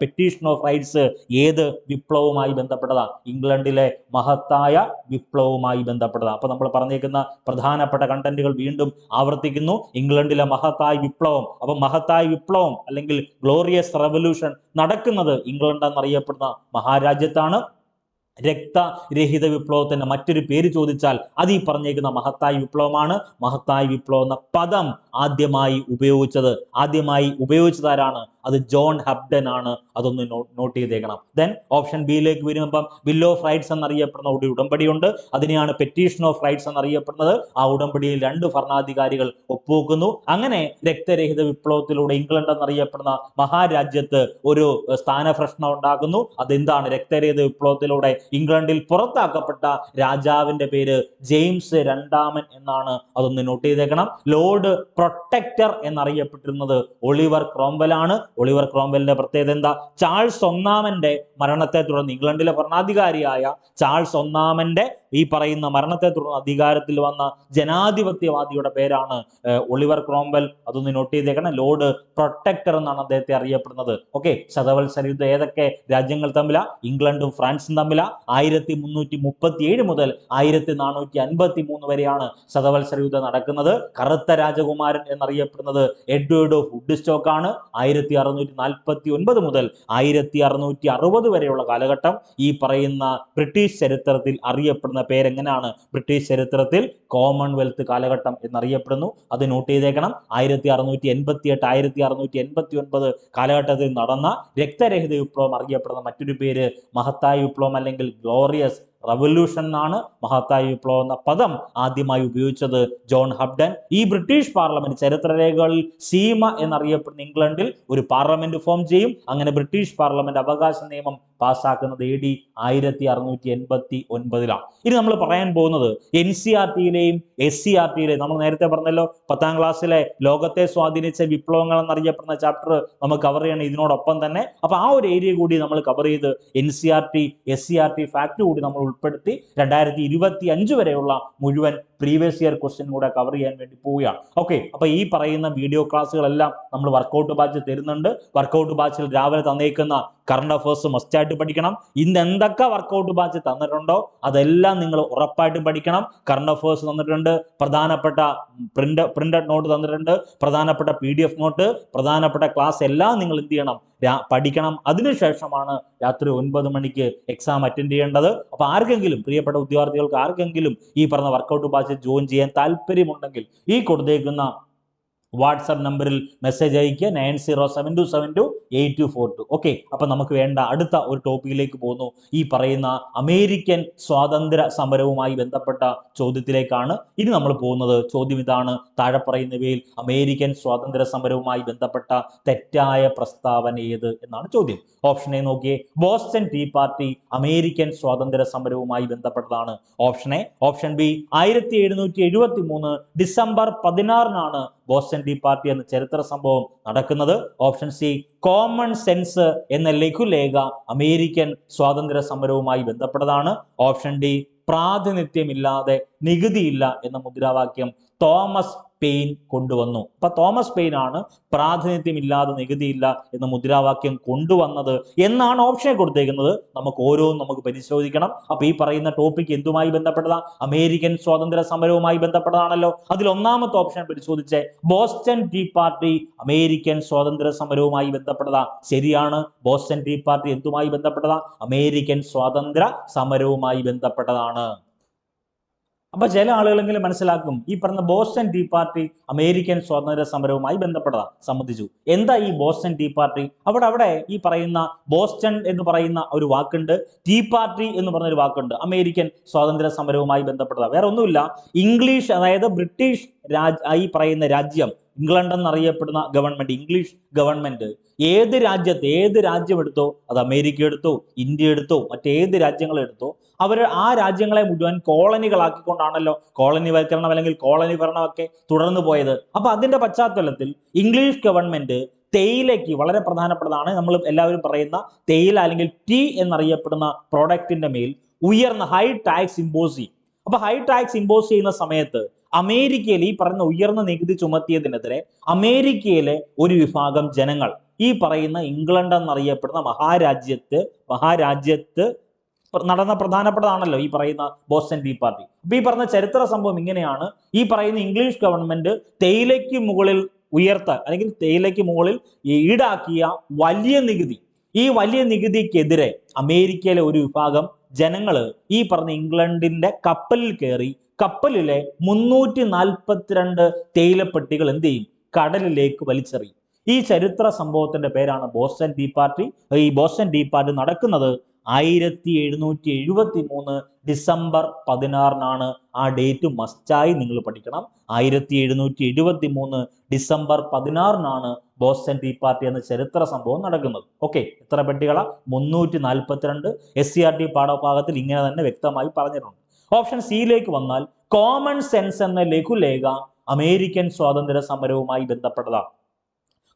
പെറ്റീഷൻ ഓഫ് റൈറ്റ്സ് ഏത് വിപ്ലവവുമായി ബന്ധപ്പെട്ടതാണ് ഇംഗ്ലണ്ടിലെ മഹത്തായ വിപ്ലവവുമായി ബന്ധപ്പെട്ടതാണ് അപ്പൊ നമ്മൾ പറഞ്ഞേക്കുന്ന പ്രധാനപ്പെട്ട കണ്ടന്റുകൾ വീണ്ടും ആവർത്തിക്കുന്നു. ഇംഗ്ലണ്ടിലെ മഹത്തായ വിപ്ലവം. അപ്പൊ മഹത്തായ വിപ്ലവം അല്ലെങ്കിൽ ഗ്ലോറിയസ് റവല്യൂഷൻ നടക്കുന്നത് ഇംഗ്ലണ്ട് എന്നറിയപ്പെടുന്ന മഹാരാജ്യത്താണ്. രക്തരഹിത വിപ്ലവത്തിന്റെ മറ്റൊരു പേര് ചോദിച്ചാൽ അത് ഈ പറഞ്ഞേക്കുന്ന മഹത്തായ വിപ്ലവമാണ്. മഹത്തായ വിപ്ലവം എന്ന പദം ആദ്യമായി ഉപയോഗിച്ചത്. ആദ്യമായി ഉപയോഗിച്ചതാരാണ് അത് ജോൺ ഹബ്ഡൻ ആണ്. അതൊന്ന് നോട്ട് ചെയ്തേക്കണം. ദെൻ ഓപ്ഷൻ ബിയിലേക്ക് വരുമ്പം ബിൽ ഓഫ് റൈറ്റ്സ് എന്നറിയപ്പെടുന്ന ഒരു ഉടമ്പടിയുണ്ട്. അതിനെയാണ് പെറ്റീഷൻ ഓഫ് റൈറ്റ്സ് എന്നറിയപ്പെടുന്നത്. ആ ഉടമ്പടിയിൽ രണ്ട് ഭരണാധികാരികൾ ഒപ്പുവെക്കുന്നു. അങ്ങനെ രക്തരഹിത വിപ്ലവത്തിലൂടെ ഇംഗ്ലണ്ട് എന്നറിയപ്പെടുന്ന മഹാരാജ്യത്ത് ഒരു ഏർ, ഉണ്ടാകുന്നു. അതെന്താണ് രക്തരഹിത വിപ്ലവത്തിലൂടെ ഇംഗ്ലണ്ടിൽ പുറത്താക്കപ്പെട്ട രാജാവിന്റെ പേര് ജെയിംസ് രണ്ടാമൻ എന്നാണ് അതൊന്ന് നോട്ട് ചെയ്തേക്കണം. ലോർഡ് പ്രൊട്ടക്ടർ എന്നറിയപ്പെട്ടിരുന്നത് ഒളിവർ ക്രോംവെൽ ആണ് ഒളിവർ ക്രോംവെലിന്റെ പ്രത്യേകത എന്താ? ചാൾസ് ഒന്നാമന്റെ മരണത്തെ തുടർന്ന് ഇംഗ്ലണ്ടിലെ ഭരണാധികാരിയായ ചാൾസ് ഒന്നാമന്റെ ഈ പറയുന്ന മരണത്തെ തുടർന്ന് അധികാരത്തിൽ വന്ന ജനാധിപത്യവാദിയുടെ പേരാണ് ഒളിവർ ക്രോംവെൽ. അതൊന്ന് നോട്ട് ചെയ്തേക്കണം. ലോർഡ് പ്രൊട്ടക്ടർ എന്നാണ് അദ്ദേഹത്തെ അറിയപ്പെടുന്നത്. ഓക്കെ ശതവത്സര യുദ്ധം ഏതൊക്കെ രാജ്യങ്ങൾ തമ്മിലാ? ഇംഗ്ലണ്ടും ഫ്രാൻസും തമ്മിലാ. ആയിരത്തി മുന്നൂറ്റി മുപ്പത്തി ഏഴ് മുതൽ ആയിരത്തി നാനൂറ്റി അൻപത്തി മൂന്ന് വരെയാണ് ശതവത്സര യുദ്ധം നടക്കുന്നത്. കറുത്ത രാജകുമാരൻ എന്നറിയപ്പെടുന്നത് എഡ്വേർഡ് ഹുഡ് സ്റ്റോക്ക് ആണ് ആയിരത്തി അറുന്നൂറ്റി നാൽപ്പത്തി ഒൻപത് മുതൽ ആയിരത്തി അറുന്നൂറ്റി അറുപത് വരെയുള്ള കാലഘട്ടം ഈ പറയുന്ന ബ്രിട്ടീഷ് ചരിത്രത്തിൽ അറിയപ്പെടുന്ന പേരെങ്ങനെയാണ് ബ്രിട്ടീഷ് ചരിത്രത്തിൽ കോമൺവെൽത്ത് കാലഘട്ടം എന്നറിയപ്പെടുന്നു. അത് നോട്ട് ചെയ്തേക്കണം. ആയിരത്തി അറുന്നൂറ്റി എൺപത്തി എട്ട് ആയിരത്തി അറുന്നൂറ്റി എൺപത്തി ഒൻപത് കാലഘട്ടത്തിൽ നടന്ന രക്തരഹിത വിപ്ലവം അറിയപ്പെടുന്ന മറ്റൊരു പേര് മഹത്തായ വിപ്ലവം അല്ലെങ്കിൽ ഗ്ലോറിയസ് റവല്യൂഷൻ എന്നാണ് മഹത്തായ വിപ്ലവം എന്ന പദം ആദ്യമായി ഉപയോഗിച്ചത് ജോൺ ഹബ്ഡൻ. ഈ ബ്രിട്ടീഷ് പാർലമെന്റ് ചരിത്രരേഖകളിൽ സീമ എന്നറിയപ്പെടുന്ന ഇംഗ്ലണ്ടിൽ ഒരു പാർലമെന്റ് ഫോം ചെയ്യും. അങ്ങനെ ബ്രിട്ടീഷ് പാർലമെന്റ് അവകാശ നിയമം പാസ്സാക്കുന്നത് എ ഡി ആയിരത്തി അറുന്നൂറ്റി എൺപത്തി ഒൻപതിലാണ് ഇനി നമ്മൾ പറയാൻ പോകുന്നത് എൻ സി ആർ ടിയിലെയും എസ് സി ആർ ടിയിലെയും നമ്മൾ നേരത്തെ പറഞ്ഞല്ലോ പത്താം ക്ലാസ്സിലെ ലോകത്തെ സ്വാധീനിച്ച വിപ്ലവങ്ങൾ എന്നറിയപ്പെടുന്ന ചാപ്റ്റർ നമുക്ക് കവർ ചെയ്യണം ഇതിനോടൊപ്പം തന്നെ. അപ്പൊ ആ ഒരു ഏരിയ കൂടി നമ്മൾ കവർ ചെയ്ത് N C R T S C R T fact കൂടി നമ്മൾ ഉൾപ്പെടുത്തി രണ്ടായിരത്തി ഇരുപത്തി അഞ്ച് വരെയുള്ള മുഴുവൻ പ്രീവിയസ് ഇയർ ക്വസ്റ്റ്യൻ കൂടെ കവർ ചെയ്യാൻ വേണ്ടി പോവുകയാണ്. ഓക്കെ അപ്പൊ ഈ പറയുന്ന വീഡിയോ ക്ലാസ്സുകളെല്ലാം നമ്മൾ വർക്കൗട്ട് ബാച്ച് തരുന്നുണ്ട്. വർക്കൗട്ട് ബാച്ചിൽ രാവിലെ തന്നേക്കുന്ന കറണ്ട് അഫേഴ്സ് മസ്റ്റായിട്ട് പഠിക്കണം. ഇന്ന് എന്തൊക്കെ വർക്കൗട്ട് ബാച്ച് തന്നിട്ടുണ്ടോ അതെല്ലാം നിങ്ങൾ ഉറപ്പായിട്ടും പഠിക്കണം. കറണ്ട് അഫേഴ്സ് തന്നിട്ടുണ്ട് പ്രധാനപ്പെട്ട പ്രിന്റ് പ്രിന്റഡ് നോട്ട് തന്നിട്ടുണ്ട് പ്രധാനപ്പെട്ട പി ഡി എഫ് നോട്ട് പ്രധാനപ്പെട്ട ക്ലാസ് എല്ലാം നിങ്ങൾ എന്ത് ചെയ്യണം പഠിക്കണം. അതിനുശേഷമാണ് രാത്രി ഒൻപത് മണിക്ക് എക്സാം അറ്റൻഡ് ചെയ്യേണ്ടത്. അപ്പൊ ആർക്കെങ്കിലും പ്രിയപ്പെട്ട വിദ്യാർത്ഥികൾക്ക് ആർക്കെങ്കിലും ഈ പറഞ്ഞ വർക്കൗട്ട് ബാച്ച് ജോയിൻ ചെയ്യാൻ താല്പര്യമുണ്ടെങ്കിൽ ഈ കൊടുത്തേക്കുന്ന വാട്സപ്പ് നമ്പറിൽ മെസ്സേജ് അയക്കുക nine zero seven two seven two eight two four two okay അപ്പൊ നമുക്ക് വേണ്ട അടുത്ത ഒരു ടോപ്പിക്കിലേക്ക് പോകുന്നു. ഈ പറയുന്ന അമേരിക്കൻ സ്വാതന്ത്ര്യ സമരവുമായി ബന്ധപ്പെട്ട ചോദ്യത്തിലേക്കാണ് ഇനി നമ്മൾ പോകുന്നത്. ചോദ്യം ഇതാണ്. താഴെ പറയുന്നവയിൽ അമേരിക്കൻ സ്വാതന്ത്ര്യ സമരവുമായി ബന്ധപ്പെട്ട തെറ്റായ പ്രസ്താവന ഏത് എന്നാണ് ചോദ്യം. ഓപ്ഷൻ എ നോക്കിയേ. ബോസ്റ്റൺ ടീ പാർട്ടി അമേരിക്കൻ സ്വാതന്ത്ര്യ സമരവുമായി ബന്ധപ്പെട്ടതാണ്. ഓപ്ഷൻ എ ഓപ്ഷൻ ബി ആയിരത്തി എഴുന്നൂറ്റി എഴുപത്തി മൂന്ന് ഡിസംബർ പതിനാറിനാണ് ബോസ്റ്റൺ ടീ പാർട്ടി എന്ന ചരിത്ര സംഭവം നടക്കുന്നത് ഓപ്ഷൻ സി കോമൺ സെൻസ് എന്ന ലഘുലേഖ അമേരിക്കൻ സ്വാതന്ത്ര്യ സമരവുമായി ബന്ധപ്പെട്ടതാണ്. ഓപ്ഷൻ ഡി പ്രാതിനിധ്യമില്ലാതെ നികുതിയില്ല എന്ന മുദ്രാവാക്യം തോമസ് പെയിൻ കൊണ്ടുവന്നു. അപ്പൊ തോമസ് പെയിൻ ആണ് പ്രാതിനിധ്യമില്ലാതെ നികുതിയില്ല എന്ന മുദ്രാവാക്യം കൊണ്ടുവന്നത് എന്നാണ് ഓപ്ഷനെ കൊടുത്തേക്കുന്നത്. നമുക്ക് ഓരോന്നും നമുക്ക് പരിശോധിക്കണം. അപ്പൊ ഈ പറയുന്ന ടോപ്പിക് എന്തുമായി ബന്ധപ്പെട്ടതാ? അമേരിക്കൻ സ്വാതന്ത്ര്യ സമരവുമായി ബന്ധപ്പെട്ടതാണല്ലോ. അതിൽ ഒന്നാമത്തെ ഓപ്ഷൻ പരിശോധിച്ചേ ബോസ്റ്റൺ ടീ പാർട്ടി അമേരിക്കൻ സ്വാതന്ത്ര്യ സമരവുമായി ബന്ധപ്പെട്ടതാ. ശരിയാണ്. ബോസ്റ്റൺ ടീ പാർട്ടി എന്തുമായി ബന്ധപ്പെട്ടതാ? അമേരിക്കൻ സ്വാതന്ത്ര്യ സമരവുമായി ബന്ധപ്പെട്ടതാണ്. അപ്പൊ ചില ആളുകളെങ്കിലും മനസ്സിലാക്കും ഈ പറഞ്ഞ ബോസ്റ്റൺ ടീ പാർട്ടി അമേരിക്കൻ സ്വാതന്ത്ര്യ സമരവുമായി ബന്ധപ്പെട്ടതാ സംബന്ധിച്ചു. എന്താ ഈ ബോസ്റ്റൺ ടീ പാർട്ടി അവിടെ അവിടെ ഈ പറയുന്ന ബോസ്റ്റൺ എന്ന് പറയുന്ന ഒരു വാക്കുണ്ട് ടീ പാർട്ടി എന്ന് പറഞ്ഞ ഒരു വാക്കുണ്ട് അമേരിക്കൻ സ്വാതന്ത്ര്യ സമരവുമായി ബന്ധപ്പെട്ടതാ. വേറെ ഒന്നുമില്ല ഇംഗ്ലീഷ് അതായത് ബ്രിട്ടീഷ് രാജ് ഈ പറയുന്ന രാജ്യം ഇംഗ്ലണ്ട് എന്നറിയപ്പെടുന്ന ഗവൺമെന്റ് ഇംഗ്ലീഷ് ഗവൺമെന്റ് ഏത് രാജ്യത്ത് ഏത് രാജ്യം എടുത്തോ അത് അമേരിക്ക എടുത്തോ ഇന്ത്യ എടുത്തോ മറ്റേത് രാജ്യങ്ങൾ എടുത്തോ അവർ ആ രാജ്യങ്ങളെ മുഴുവൻ കോളനികളാക്കിക്കൊണ്ടാണല്ലോ കോളനി വൽക്കരണം അല്ലെങ്കിൽ കോളനി ഭരണമൊക്കെ തുടർന്നു പോയത്. അപ്പൊ അതിന്റെ പശ്ചാത്തലത്തിൽ ഇംഗ്ലീഷ് ഗവൺമെന്റ് തേയിലയ്ക്ക് വളരെ പ്രധാനപ്പെട്ടതാണ്. നമ്മൾ എല്ലാവരും പറയുന്ന തേയില അല്ലെങ്കിൽ ടീ എന്നറിയപ്പെടുന്ന പ്രോഡക്റ്റിന്റെ മേൽ ഉയർന്ന ഹൈ ടാക്സ് ഇമ്പോസ് ചെയ്യും. അപ്പൊ ഹൈ ടാക്സ് ഇമ്പോസ് ചെയ്യുന്ന സമയത്ത് അമേരിക്കയിൽ ഈ പറയുന്ന ഉയർന്ന നികുതി ചുമത്തിയതിനെതിരെ അമേരിക്കയിലെ ഒരു വിഭാഗം ജനങ്ങൾ ഈ പറയുന്ന ഇംഗ്ലണ്ട് എന്നറിയപ്പെടുന്ന മഹാരാജ്യത്ത് മഹാരാജ്യത്ത് നടന്ന പ്രധാനപ്പെട്ടതാണല്ലോ ഈ പറയുന്ന ബോസ്റ്റൺ ടീ പാർട്ടി. അപ്പൊ ഈ പറഞ്ഞ ചരിത്ര സംഭവം ഇങ്ങനെയാണ്. ഈ പറയുന്ന ഇംഗ്ലീഷ് ഗവൺമെന്റ് തേയിലയ്ക്ക് മുകളിൽ ഉയർത്ത അല്ലെങ്കിൽ തേയിലയ്ക്ക് മുകളിൽ ഈടാക്കിയ വലിയ നികുതി. ഈ വലിയ നികുതിക്കെതിരെ അമേരിക്കയിലെ ഒരു വിഭാഗം ജനങ്ങൾ ഈ പറഞ്ഞ ഇംഗ്ലണ്ടിന്റെ കപ്പലിൽ കയറി കപ്പലിലെ മുന്നൂറ്റി നാൽപ്പത്തിരണ്ട് തേയിലപ്പെട്ടികൾ എന്ത് ചെയ്യും? കടലിലേക്ക് വലിച്ചെറിയും. ഈ ചരിത്ര സംഭവത്തിന്റെ പേരാണ് ബോസ്റ്റൺ ടീ പാർട്ടി. ഈ ബോസ്റ്റൺ ടീ പാർട്ടി നടക്കുന്നത് ആയിരത്തി എഴുന്നൂറ്റി എഴുപത്തി മൂന്ന് ഡിസംബർ പതിനാറിനാണ് ആ ഡേറ്റ് മസ്റ്റായി നിങ്ങൾ പഠിക്കണം. ആയിരത്തി എഴുന്നൂറ്റി എഴുപത്തി മൂന്ന് ഡിസംബർ പതിനാറിനാണ് ബോസ്റ്റൺ ടീ പാർട്ടി എന്ന ചരിത്ര സംഭവം നടക്കുന്നത്. ഓക്കെ എത്ര പെട്ടികള? മുന്നൂറ്റി നാൽപ്പത്തിരണ്ട് എസ് സി ആർ ടി പാഠഭാഗത്തിൽ ഇങ്ങനെ തന്നെ വ്യക്തമായി പറഞ്ഞിട്ടുണ്ട്. ഓപ്ഷൻ സിയിലേക്ക് വന്നാൽ കോമൺ സെൻസ് എന്ന ലഘുലേഖ അമേരിക്കൻ സ്വാതന്ത്ര്യ സമരവുമായി ബന്ധപ്പെട്ടതാണ്.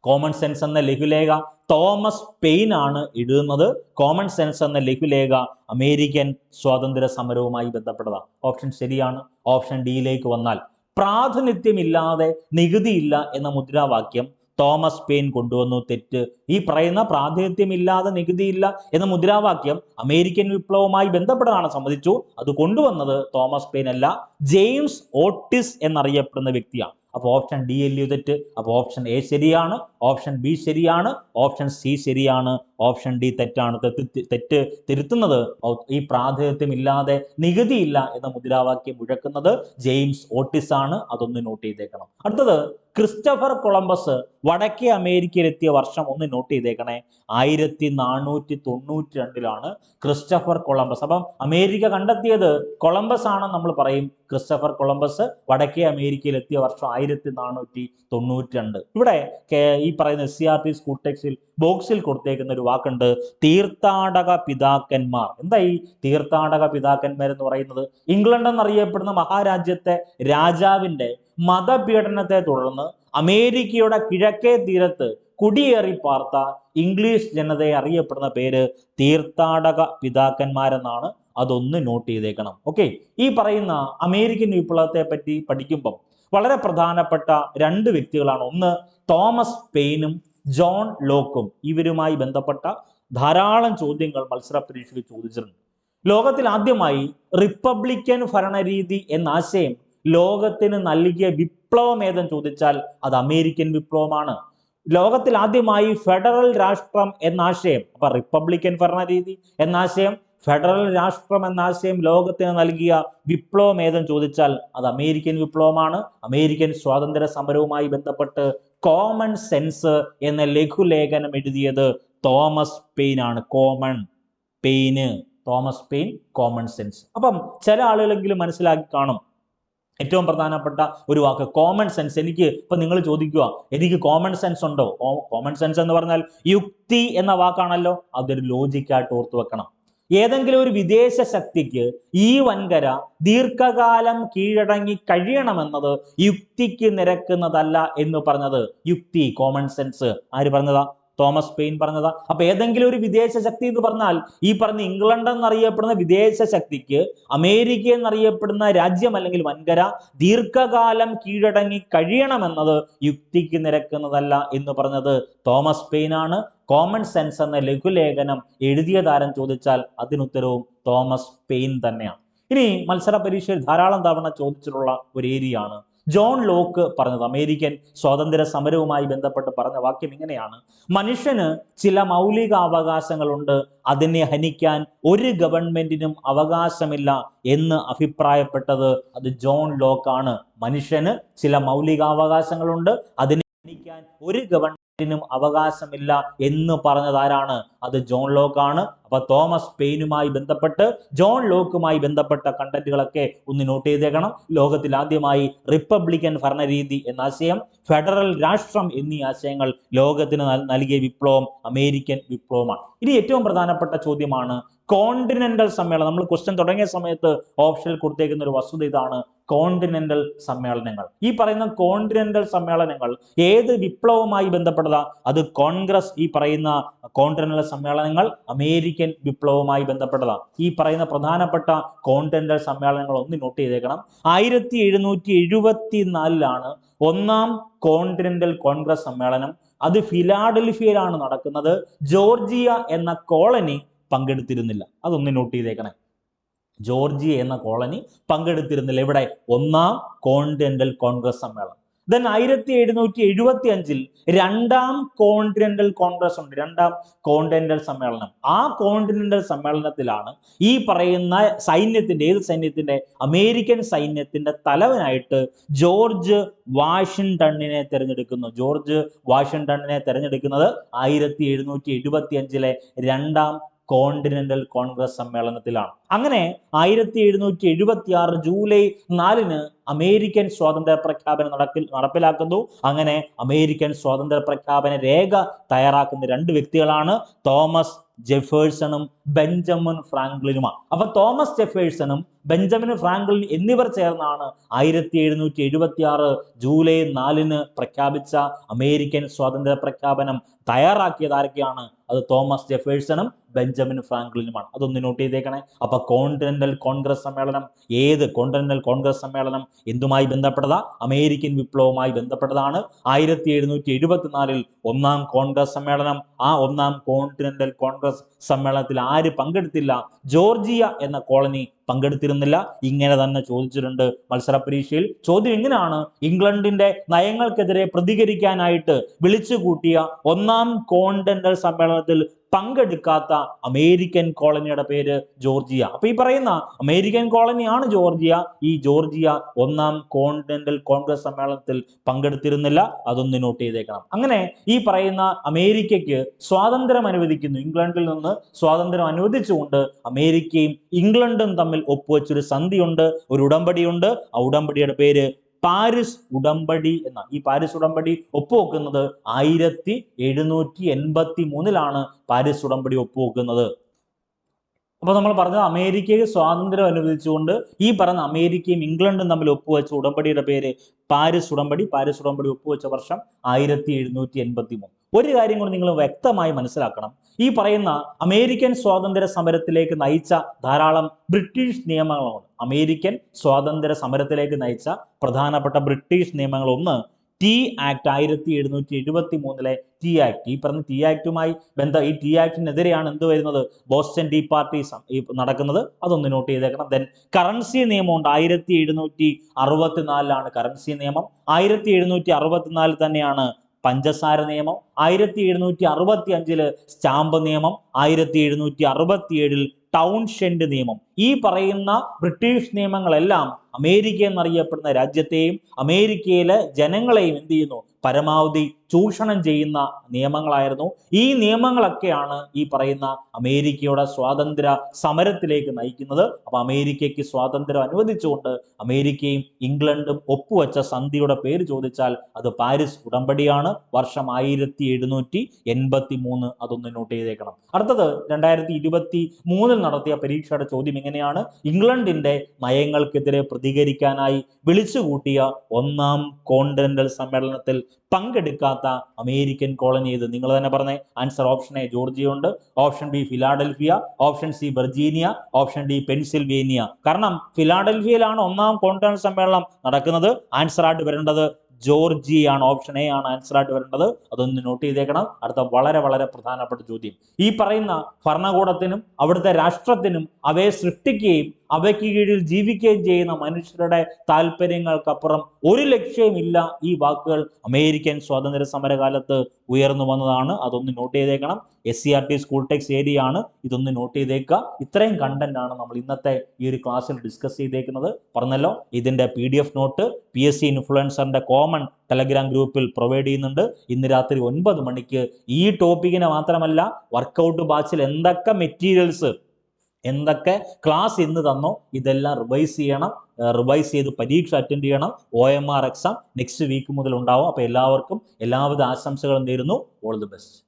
കോമൺ സെൻസ് എന്ന ലഘുലേഖ തോമസ് പെയിൻ ആണ് എഴുതുന്നത്. കോമൺ സെൻസ് എന്ന ലഘുലേഖ അമേരിക്കൻ സ്വാതന്ത്ര്യ സമരവുമായി ബന്ധപ്പെട്ടതാണ് ഓപ്ഷൻ ശരിയാണ്. ഓപ്ഷൻ ഡിയിലേക്ക് വന്നാൽ പ്രാതിനിധ്യമില്ലാതെ നികുതിയില്ല എന്ന മുദ്രാവാക്യം തോമസ് പെയിൻ കൊണ്ടുവന്നു. തെറ്റ്. ഈ പറയുന്ന പ്രാതിനിധ്യമില്ലാതെ നികുതിയില്ല എന്ന മുദ്രാവാക്യം അമേരിക്കൻ വിപ്ലവവുമായി ബന്ധപ്പെട്ടതാണ് സമ്മതിച്ചു. അത് കൊണ്ടുവന്നത് തോമസ് പെയിൻ അല്ല. ജെയിംസ് ഓട്ടിസ് എന്നറിയപ്പെടുന്ന വ്യക്തിയാണ്. അപ്പോൾ ഓപ്ഷൻ ഡി അല്ലയോ തെറ്റ് അപ്പോൾ ഓപ്ഷൻ എ ശരിയാണ് ഓപ്ഷൻ ബി ശരിയാണ് ഓപ്ഷൻ സി ശരിയാണ്. ഓപ്ഷൻ ഡി തെറ്റാണ്. തെറ്റ് തെറ്റ് തിരുത്തുന്നത്. ഈ പ്രാതിനിധ്യം ഇല്ലാതെ നികുതിയില്ല എന്ന മുദ്രാവാക്യം മുഴക്കുന്നത് ജെയിംസ് ഓട്ടിസ് ആണ് അതൊന്ന് നോട്ട് ചെയ്തേക്കണം. അടുത്തത് ക്രിസ്റ്റഫർ കൊളംബസ് വടക്കേ അമേരിക്കയിലെത്തിയ വർഷം ഒന്ന് നോട്ട് ചെയ്തേക്കണേ. ആയിരത്തി നാനൂറ്റി തൊണ്ണൂറ്റി രണ്ടിലാണ് ക്രിസ്റ്റഫർ കൊളംബസ്. അപ്പം അമേരിക്ക കണ്ടെത്തിയത് കൊളംബസ് ആണെന്ന് നമ്മൾ പറയും. ക്രിസ്റ്റഫർ കൊളംബസ് വടക്കേ അമേരിക്കയിൽ എത്തിയ വർഷം ആയിരത്തി നാനൂറ്റി തൊണ്ണൂറ്റി രണ്ട് ഇവിടെ ഈ പറയുന്ന S C R T school ടെക്സിൽ ബോക്സിൽ കൊടുത്തേക്കുന്ന ഒരു വാക്കുണ്ട് തീർത്ഥാടക പിതാക്കന്മാർ. എന്തായി തീർത്ഥാടക പിതാക്കന്മാർ എന്ന് പറയുന്നത്? ഇംഗ്ലണ്ട് എന്നറിയപ്പെടുന്ന മഹാരാജ്യത്തെ രാജാവിന്റെ മതപീഡനത്തെ തുടർന്ന് അമേരിക്കയുടെ കിഴക്കേ തീരത്ത് കുടിയേറി പാർത്ത ഇംഗ്ലീഷ് ജനതയെ അറിയപ്പെടുന്ന പേര് തീർത്ഥാടക പിതാക്കന്മാരെന്നാണ് അതൊന്ന് നോട്ട് ചെയ്തേക്കണം. ഓക്കെ ഈ പറയുന്ന അമേരിക്കൻ വിപ്ലവത്തെ പറ്റി പഠിക്കുമ്പം വളരെ പ്രധാനപ്പെട്ട രണ്ട് വ്യക്തികളാണ്. ഒന്ന് തോമസ് പെയിനും ജോൺ ലോക്കും ഇവരുമായി ബന്ധപ്പെട്ട ധാരാളം ചോദ്യങ്ങൾ മത്സര പരീക്ഷയിൽ ചോദിച്ചിട്ടുണ്ട്. ലോകത്തിൽ ആദ്യമായി റിപ്പബ്ലിക്കൻ ഭരണരീതി എന്ന ആശയം ലോകത്തിന് നൽകിയ വിപ്ലവം ഏതെന്ന് ചോദിച്ചാൽ അത് അമേരിക്കൻ വിപ്ലവമാണ്. ലോകത്തിൽ ആദ്യമായി ഫെഡറൽ രാഷ്ട്രം എന്ന ആശയം അപ്പൊ റിപ്പബ്ലിക്കൻ ഭരണരീതി എന്ന ആശയം ഫെഡറൽ രാഷ്ട്രം എന്ന ആശയം ലോകത്തിന് നൽകിയ വിപ്ലവം ഏതെന്ന് ചോദിച്ചാൽ അത് അമേരിക്കൻ വിപ്ലവമാണ്. അമേരിക്കൻ സ്വാതന്ത്ര്യ സമരവുമായി ബന്ധപ്പെട്ട് കോമൺ സെൻസ് എന്ന ലഘുലേഖനം എഴുതിയത് തോമസ് പെയിൻ ആണ്. കോമൺ പെയിന് തോമസ് പെയിൻ കോമൺ സെൻസ് അപ്പം ചില ആളുകളെങ്കിലും മനസ്സിലാക്കി കാണും. ഏറ്റവും പ്രധാനപ്പെട്ട ഒരു വാക്ക് കോമൺ സെൻസ് എനിക്ക് ഇപ്പൊ നിങ്ങൾ ചോദിക്കുക എനിക്ക് കോമൺ സെൻസ് ഉണ്ടോ? കോമൺ സെൻസ് എന്ന് പറഞ്ഞാൽ യുക്തി എന്ന വാക്കാണല്ലോ. അതൊരു ലോജിക്കായിട്ട് ഓർത്തു വെക്കണം. ഏതെങ്കിലും ഒരു വിദേശ ശക്തിക്ക് ഈ വൻകര ദീർഘകാലം കീഴടങ്ങി കഴിയണമെന്നത് യുക്തിക്ക് നിരക്കുന്നതല്ല എന്ന് പറഞ്ഞത് യുക്തി കോമൺ സെൻസ് ആര് പറഞ്ഞതാ? തോമസ് പെയിൻ പറഞ്ഞതാ. അപ്പൊ ഏതെങ്കിലും ഒരു വിദേശ ശക്തി എന്ന് പറഞ്ഞാൽ ഈ പറഞ്ഞ ഇംഗ്ലണ്ട് എന്നറിയപ്പെടുന്ന വിദേശ ശക്തിക്ക് അമേരിക്ക എന്നറിയപ്പെടുന്ന രാജ്യം അല്ലെങ്കിൽ വൻകര ദീർഘകാലം കീഴടങ്ങി കഴിയണമെന്നത് യുക്തിക്ക് നിരക്കുന്നതല്ല എന്ന് പറഞ്ഞത് തോമസ് പെയിൻ ആണ് കോമൺ സെൻസ് എന്ന ലഘുലേഖനം എഴുതിയ താരം ചോദിച്ചാൽ അതിനുത്തരവും തോമസ് പെയിൻ തന്നെയാണ്. ഇനി മത്സര പരീക്ഷയിൽ ധാരാളം തവണ ചോദിച്ചിട്ടുള്ള ഒരു ഏരിയ ആണ്. ജോൺ ലോക്ക് പറഞ്ഞത് അമേരിക്കൻ സ്വാതന്ത്ര്യ സമരവുമായി ബന്ധപ്പെട്ട് പറഞ്ഞ വാക്യം ഇങ്ങനെയാണ്. മനുഷ്യന് ചില മൗലിക അവകാശങ്ങളുണ്ട്. അതിനെ ഹനിക്കാൻ ഒരു ഗവൺമെന്റിനും അവകാശമില്ല എന്ന് അഭിപ്രായപ്പെട്ടത് അത് ജോൺ ലോക്കാണ്. മനുഷ്യന് ചില മൗലികാവകാശങ്ങളുണ്ട് അതിനെ ഹനിക്കാൻ ഒരു അവകാശമില്ല എന്ന് പറഞ്ഞത് ആരാണ്? അത് ജോൺ ലോക്കാണ് അപ്പൊ തോമസ് പെയിനുമായി ബന്ധപ്പെട്ട് ജോൺ ലോക്കുമായി ബന്ധപ്പെട്ട കണ്ടന്റുകളൊക്കെ ഒന്ന് നോട്ട് ചെയ്തേക്കണം. ലോകത്തിൽ ആദ്യമായി റിപ്പബ്ലിക്കൻ ഭരണരീതി എന്ന ആശയം ഫെഡറൽ രാഷ്ട്രം എന്നീ ആശയങ്ങൾ ലോകത്തിന് നൽകിയ വിപ്ലവം അമേരിക്കൻ വിപ്ലവമാണ്. ഇനി ഏറ്റവും പ്രധാനപ്പെട്ട ചോദ്യമാണ് കോണ്ടിനെന്റൽ സമ്മേളനം നമ്മൾ ക്വസ്റ്റ്യൻ തുടങ്ങിയ സമയത്ത് ഓപ്ഷനിൽ കൊടുത്തേക്കുന്ന ഒരു വസ്തുത ഇതാണ് കോണ്ടിനെന്റൽ സമ്മേളനങ്ങൾ. ഈ പറയുന്ന കോണ്ടിനെന്റൽ സമ്മേളനങ്ങൾ ഏത് വിപ്ലവവുമായി ബന്ധപ്പെട്ടതാ? അത് കോൺഗ്രസ് ഈ പറയുന്ന കോണ്ടിനെന്റൽ സമ്മേളനങ്ങൾ അമേരിക്കൻ വിപ്ലവവുമായി ബന്ധപ്പെട്ടതാ. ഈ പറയുന്ന പ്രധാനപ്പെട്ട കോണ്ടിനെന്റൽ സമ്മേളനങ്ങൾ ഒന്ന് നോട്ട് ചെയ്തേക്കണം. ആയിരത്തി എഴുന്നൂറ്റി എഴുപത്തി നാലിലാണ് ഒന്നാം കോണ്ടിനെന്റൽ കോൺഗ്രസ് സമ്മേളനം. അത് ഫിലാഡൽഫിയയിലാണ് നടക്കുന്നത്. ജോർജിയ എന്ന കോളനി പങ്കെടുത്തിരുന്നില്ല. അതൊന്ന് നോട്ട് ചെയ്തേക്കണേ. ജോർജിയ എന്ന കോളനി പങ്കെടുത്തിരുന്നില്ല. ഇവിടെ ഒന്നാം കോണ്ടിനെന്റൽ കോൺഗ്രസ് സമ്മേളനം. ദെൻ ആയിരത്തി എഴുന്നൂറ്റി എഴുപത്തി അഞ്ചിൽ രണ്ടാം കോണ്ടിനെന്റൽ കോൺഗ്രസ് ഉണ്ട്. രണ്ടാം കോണ്ടിനെന്റൽ സമ്മേളനം. ആ കോണ്ടിനെന്റൽ സമ്മേളനത്തിലാണ് ഈ പറയുന്ന സൈന്യത്തിന്റെ ഏത് സൈന്യത്തിന്റെ? അമേരിക്കൻ സൈന്യത്തിന്റെ തലവനായിട്ട് ജോർജ് വാഷിംഗ്ടണിനെ തിരഞ്ഞെടുക്കുന്നു. ജോർജ് വാഷിംഗ്ടണിനെ തിരഞ്ഞെടുക്കുന്നത് ആയിരത്തി എഴുന്നൂറ്റി എഴുപത്തി അഞ്ചിലെ രണ്ടാം കോണ്ടിനെന്റൽ കോൺഗ്രസ് സമ്മേളനത്തിലാണ്. അങ്ങനെ ആയിരത്തി എഴുന്നൂറ്റി എഴുപത്തി ആറ് ജൂലൈ നാലിന് അമേരിക്കൻ സ്വാതന്ത്ര്യ പ്രഖ്യാപനം നടക്കിൽ നടപ്പിലാക്കുന്നു. അങ്ങനെ അമേരിക്കൻ സ്വാതന്ത്ര്യ പ്രഖ്യാപന രേഖ തയ്യാറാക്കുന്ന രണ്ട് വ്യക്തികളാണ് തോമസ് ജെഫേഴ്സണും ബെഞ്ചമിൻ ഫ്രാങ്ക്ലിനുമാണ്. അപ്പൊ തോമസ് ജെഫേഴ്സണും ബെഞ്ചമിൻ ഫ്രാങ്ക്ലിൻ എന്നിവർ ചേർന്നാണ് ആയിരത്തി എഴുന്നൂറ്റി എഴുപത്തി ആറ് ജൂലൈ നാലിന് പ്രഖ്യാപിച്ച അമേരിക്കൻ സ്വാതന്ത്ര്യ പ്രഖ്യാപനം തയ്യാറാക്കിയത് ആരൊക്കെയാണ്? അത് തോമസ് ജെഫേഴ്സണും ബെഞ്ചമിൻ ഫ്രാങ്ക്ലിനുമാണ് അതൊന്ന് നോട്ട് ചെയ്തേക്കണേ. അപ്പൊ കോണ്ടിനെന്റൽ കോൺഗ്രസ് സമ്മേളനം ഏത് കോണ്ടിനെന്റൽ കോൺഗ്രസ് സമ്മേളനം എന്തുമായി ബന്ധപ്പെട്ടതാ? അമേരിക്കൻ വിപ്ലവവുമായി ബന്ധപ്പെട്ടതാണ്. ആയിരത്തി എഴുന്നൂറ്റി എഴുപത്തിനാലിൽ ഒന്നാം കോൺഗ്രസ് സമ്മേളനം. ആ ഒന്നാം കോണ്ടിനെന്റൽ കോൺഗ്രസ് സമ്മേളനത്തിൽ ആര് പങ്കെടുത്തില്ല? ജോർജിയ എന്ന കോളനി പങ്കെടുത്തിരുന്നില്ല. ഇങ്ങനെ തന്നെ ചോദിച്ചിട്ടുണ്ട് മത്സര പരീക്ഷയിൽ ചോദ്യം എങ്ങനെയാണ് ഇംഗ്ലണ്ടിന്റെ നയങ്ങൾക്കെതിരെ പ്രതികരിക്കാനായിട്ട് വിളിച്ചു കൂട്ടിയ ഒന്നാം കോണ്ടിനെന്റൽ സമ്മേളനത്തിൽ പങ്കെടുക്കാത്ത അമേരിക്കൻ കോളനിയുടെ പേര് ജോർജിയ. അപ്പൊ ഈ പറയുന്ന അമേരിക്കൻ കോളനിയാണ് ജോർജിയ. ഈ ജോർജിയ ഒന്നാം കോണ്ടിനെന്റൽ കോൺഗ്രസ് സമ്മേളനത്തിൽ പങ്കെടുത്തിരുന്നില്ല. അതൊന്ന് നോട്ട് ചെയ്തേക്കണം. അങ്ങനെ ഈ പറയുന്ന അമേരിക്കയ്ക്ക് സ്വാതന്ത്ര്യം അനുവദിക്കുന്നു. ഇംഗ്ലണ്ടിൽ നിന്ന് സ്വാതന്ത്ര്യം അനുവദിച്ചുകൊണ്ട് അമേരിക്കയും ഇംഗ്ലണ്ടും തമ്മിൽ ഒപ്പുവെച്ചൊരു സന്ധിയുണ്ട്. ഒരു ഉടമ്പടിയുണ്ട്. ആ ഉടമ്പടിയുടെ പേര് പാരിസ് ഉടമ്പടി എന്ന ഈ പാരിസ് ഉടമ്പടി ഒപ്പുവെക്കുന്നത് ആയിരത്തി എഴുന്നൂറ്റി എൺപത്തി മൂന്നിലാണ് പാരിസ് ഉടമ്പടി ഒപ്പുവെക്കുന്നത്. അപ്പോൾ നമ്മൾ പറഞ്ഞത് അമേരിക്കയ്ക്ക് സ്വാതന്ത്ര്യം അനുവദിച്ചുകൊണ്ട് ഈ പറഞ്ഞ അമേരിക്കയും ഇംഗ്ലണ്ടും തമ്മിൽ ഒപ്പുവെച്ച ഉടമ്പടിയുടെ പേര് പാരിസ് ഉടമ്പടി. പാരിസ് ഉടമ്പടി ഒപ്പുവെച്ച വർഷം ആയിരത്തി എഴുന്നൂറ്റി എൺപത്തി മൂന്ന് ഒരു കാര്യം കൂടി നിങ്ങൾ വ്യക്തമായി മനസ്സിലാക്കണം. ഈ പറയുന്ന അമേരിക്കൻ സ്വാതന്ത്ര്യ സമരത്തിലേക്ക് നയിച്ച ധാരാളം ബ്രിട്ടീഷ് നിയമങ്ങളുണ്ട് അമേരിക്കൻ സ്വാതന്ത്ര്യ സമരത്തിലേക്ക് നയിച്ച പ്രധാനപ്പെട്ട ബ്രിട്ടീഷ് നിയമങ്ങളൊന്ന് ടി ആക്ട് ആയിരത്തി എഴുന്നൂറ്റി എഴുപത്തി മൂന്നിലെ ടി ആക്ട്. ഈ പറഞ്ഞ ടി ആക്ടുമായി ബന്ധ ഈ ടി ആക്ടിനെതിരെയാണ് എന്ത് വരുന്നത്? ബോസ്റ്റൺ ടീ പാർട്ടി നടക്കുന്നത്. അതൊന്ന് നോട്ട് ചെയ്തേക്കണം. ദെൻ കറൻസി നിയമമുണ്ട് ആയിരത്തി എഴുന്നൂറ്റി അറുപത്തിനാലിലാണ് കറൻസി നിയമം. ആയിരത്തി എഴുന്നൂറ്റി അറുപത്തിനാലിൽ തന്നെയാണ് പഞ്ചസാര നിയമം ആയിരത്തി എഴുന്നൂറ്റി അറുപത്തി അഞ്ചിൽ സ്റ്റാമ്പ് നിയമം ആയിരത്തി എഴുന്നൂറ്റി അറുപത്തി ഏഴിൽ ടൗൺഷെൻഡ് നിയമം. ഈ പറയുന്ന ബ്രിട്ടീഷ് നിയമങ്ങളെല്ലാം അമേരിക്ക എന്നറിയപ്പെടുന്ന രാജ്യത്തെയും അമേരിക്കയിലെ ജനങ്ങളെയും എന്ത് ചെയ്യുന്നു? പരമാവധി ചൂഷണം ചെയ്യുന്ന നിയമങ്ങളായിരുന്നു. ഈ നിയമങ്ങളൊക്കെയാണ് ഈ പറയുന്ന അമേരിക്കയുടെ സ്വാതന്ത്ര്യ സമരത്തിലേക്ക് നയിക്കുന്നത്. അപ്പൊ അമേരിക്കയ്ക്ക് സ്വാതന്ത്ര്യം അനുവദിച്ചുകൊണ്ട് അമേരിക്കയും ഇംഗ്ലണ്ടും ഒപ്പുവച്ച സന്ധിയുടെ പേര് ചോദിച്ചാൽ അത് പാരീസ് ഉടമ്പടിയാണ്. വർഷം ആയിരത്തി എഴുന്നൂറ്റി എൺപത്തി മൂന്ന് അതൊന്ന് നോട്ട് ചെയ്തേക്കണം. അടുത്തത് രണ്ടായിരത്തി ഇരുപത്തി മൂന്നിൽ നടത്തിയ പരീക്ഷയുടെ ചോദ്യം എങ്ങനെയാണ് ഇംഗ്ലണ്ടിന്റെ നയങ്ങൾക്കെതിരെ പ്രതികരിക്കാനായി വിളിച്ചുകൂട്ടിയ ഒന്നാം കോണ്ടിനെന്റൽ സമ്മേളനത്തിൽ പങ്കെടുക്കാത്ത അമേരിക്കൻ കോളനി ഇത് നിങ്ങൾ തന്നെ പറഞ്ഞേ. ആൻസർ ഓപ്ഷൻ എ ജോർജിയ ഉണ്ട്. Option B Philadelphia. Option C Virginia. Option D Pennsylvania. കാരണം ഫിലാഡൽഫിയയിലാണ് ഒന്നാം കോണ്ടിനെന്റൽ സമ്മേളനം നടക്കുന്നത്. ആൻസർ ആയിട്ട് വരേണ്ടത് ജോർജിയ ആണ് ഓപ്ഷൻ എ ആണ് ആൻസർ ആയിട്ട് വരേണ്ടത്. അതൊന്ന് നോട്ട് ചെയ്തേക്കണം. അടുത്ത വളരെ വളരെ പ്രധാനപ്പെട്ട ചോദ്യം. ഈ പറയുന്ന ഭരണകൂടത്തിനും അവിടുത്തെ രാഷ്ട്രത്തിനും അവയെ സൃഷ്ടിക്കുകയും അവയ്ക്ക് കീഴിൽ ജീവിക്കുകയും ചെയ്യുന്ന മനുഷ്യരുടെ താല്പര്യങ്ങൾക്കപ്പുറം ഒരു ലക്ഷ്യമില്ല ഈ വാക്കുകൾ അമേരിക്കൻ സ്വാതന്ത്ര്യ സമരകാലത്ത് ഉയർന്നു വന്നതാണ്. അതൊന്ന് നോട്ട് ചെയ്തേക്കണം. S C R T school texts area ആണ്. ഇതൊന്ന് നോട്ട് ചെയ്തേക്കുക. ഇത്രയും കണ്ടന്റ് ആണ് നമ്മൾ ഇന്നത്തെ ഈ ഒരു ക്ലാസ്സിൽ ഡിസ്കസ് ചെയ്തേക്കുന്നത്. പറഞ്ഞല്ലോ ഇതിന്റെ P D F note P S C ഇൻഫ്ലുവൻസറിന്റെ common Telegram ഗ്രൂപ്പിൽ പ്രൊവൈഡ് ചെയ്യുന്നുണ്ട്. ഇന്ന് രാത്രി ഒൻപത് മണിക്ക് ഈ ടോപ്പിക്കിനെ മാത്രമല്ല വർക്കൗട്ട് ബാച്ചിൽ എന്തൊക്കെ മെറ്റീരിയൽസ് എന്തൊക്കെ ക്ലാസ് ഇന്ന് തന്നോ ഇതെല്ലാം റിവൈസ് ചെയ്യണം റിവൈസ് ചെയ്ത് പരീക്ഷ അറ്റൻഡ് ചെയ്യണം O M R exam next week മുതൽ ഉണ്ടാവും. അപ്പോൾ എല്ലാവർക്കും എല്ലാവിധ ആശംസകളും നേരുന്നു. All the best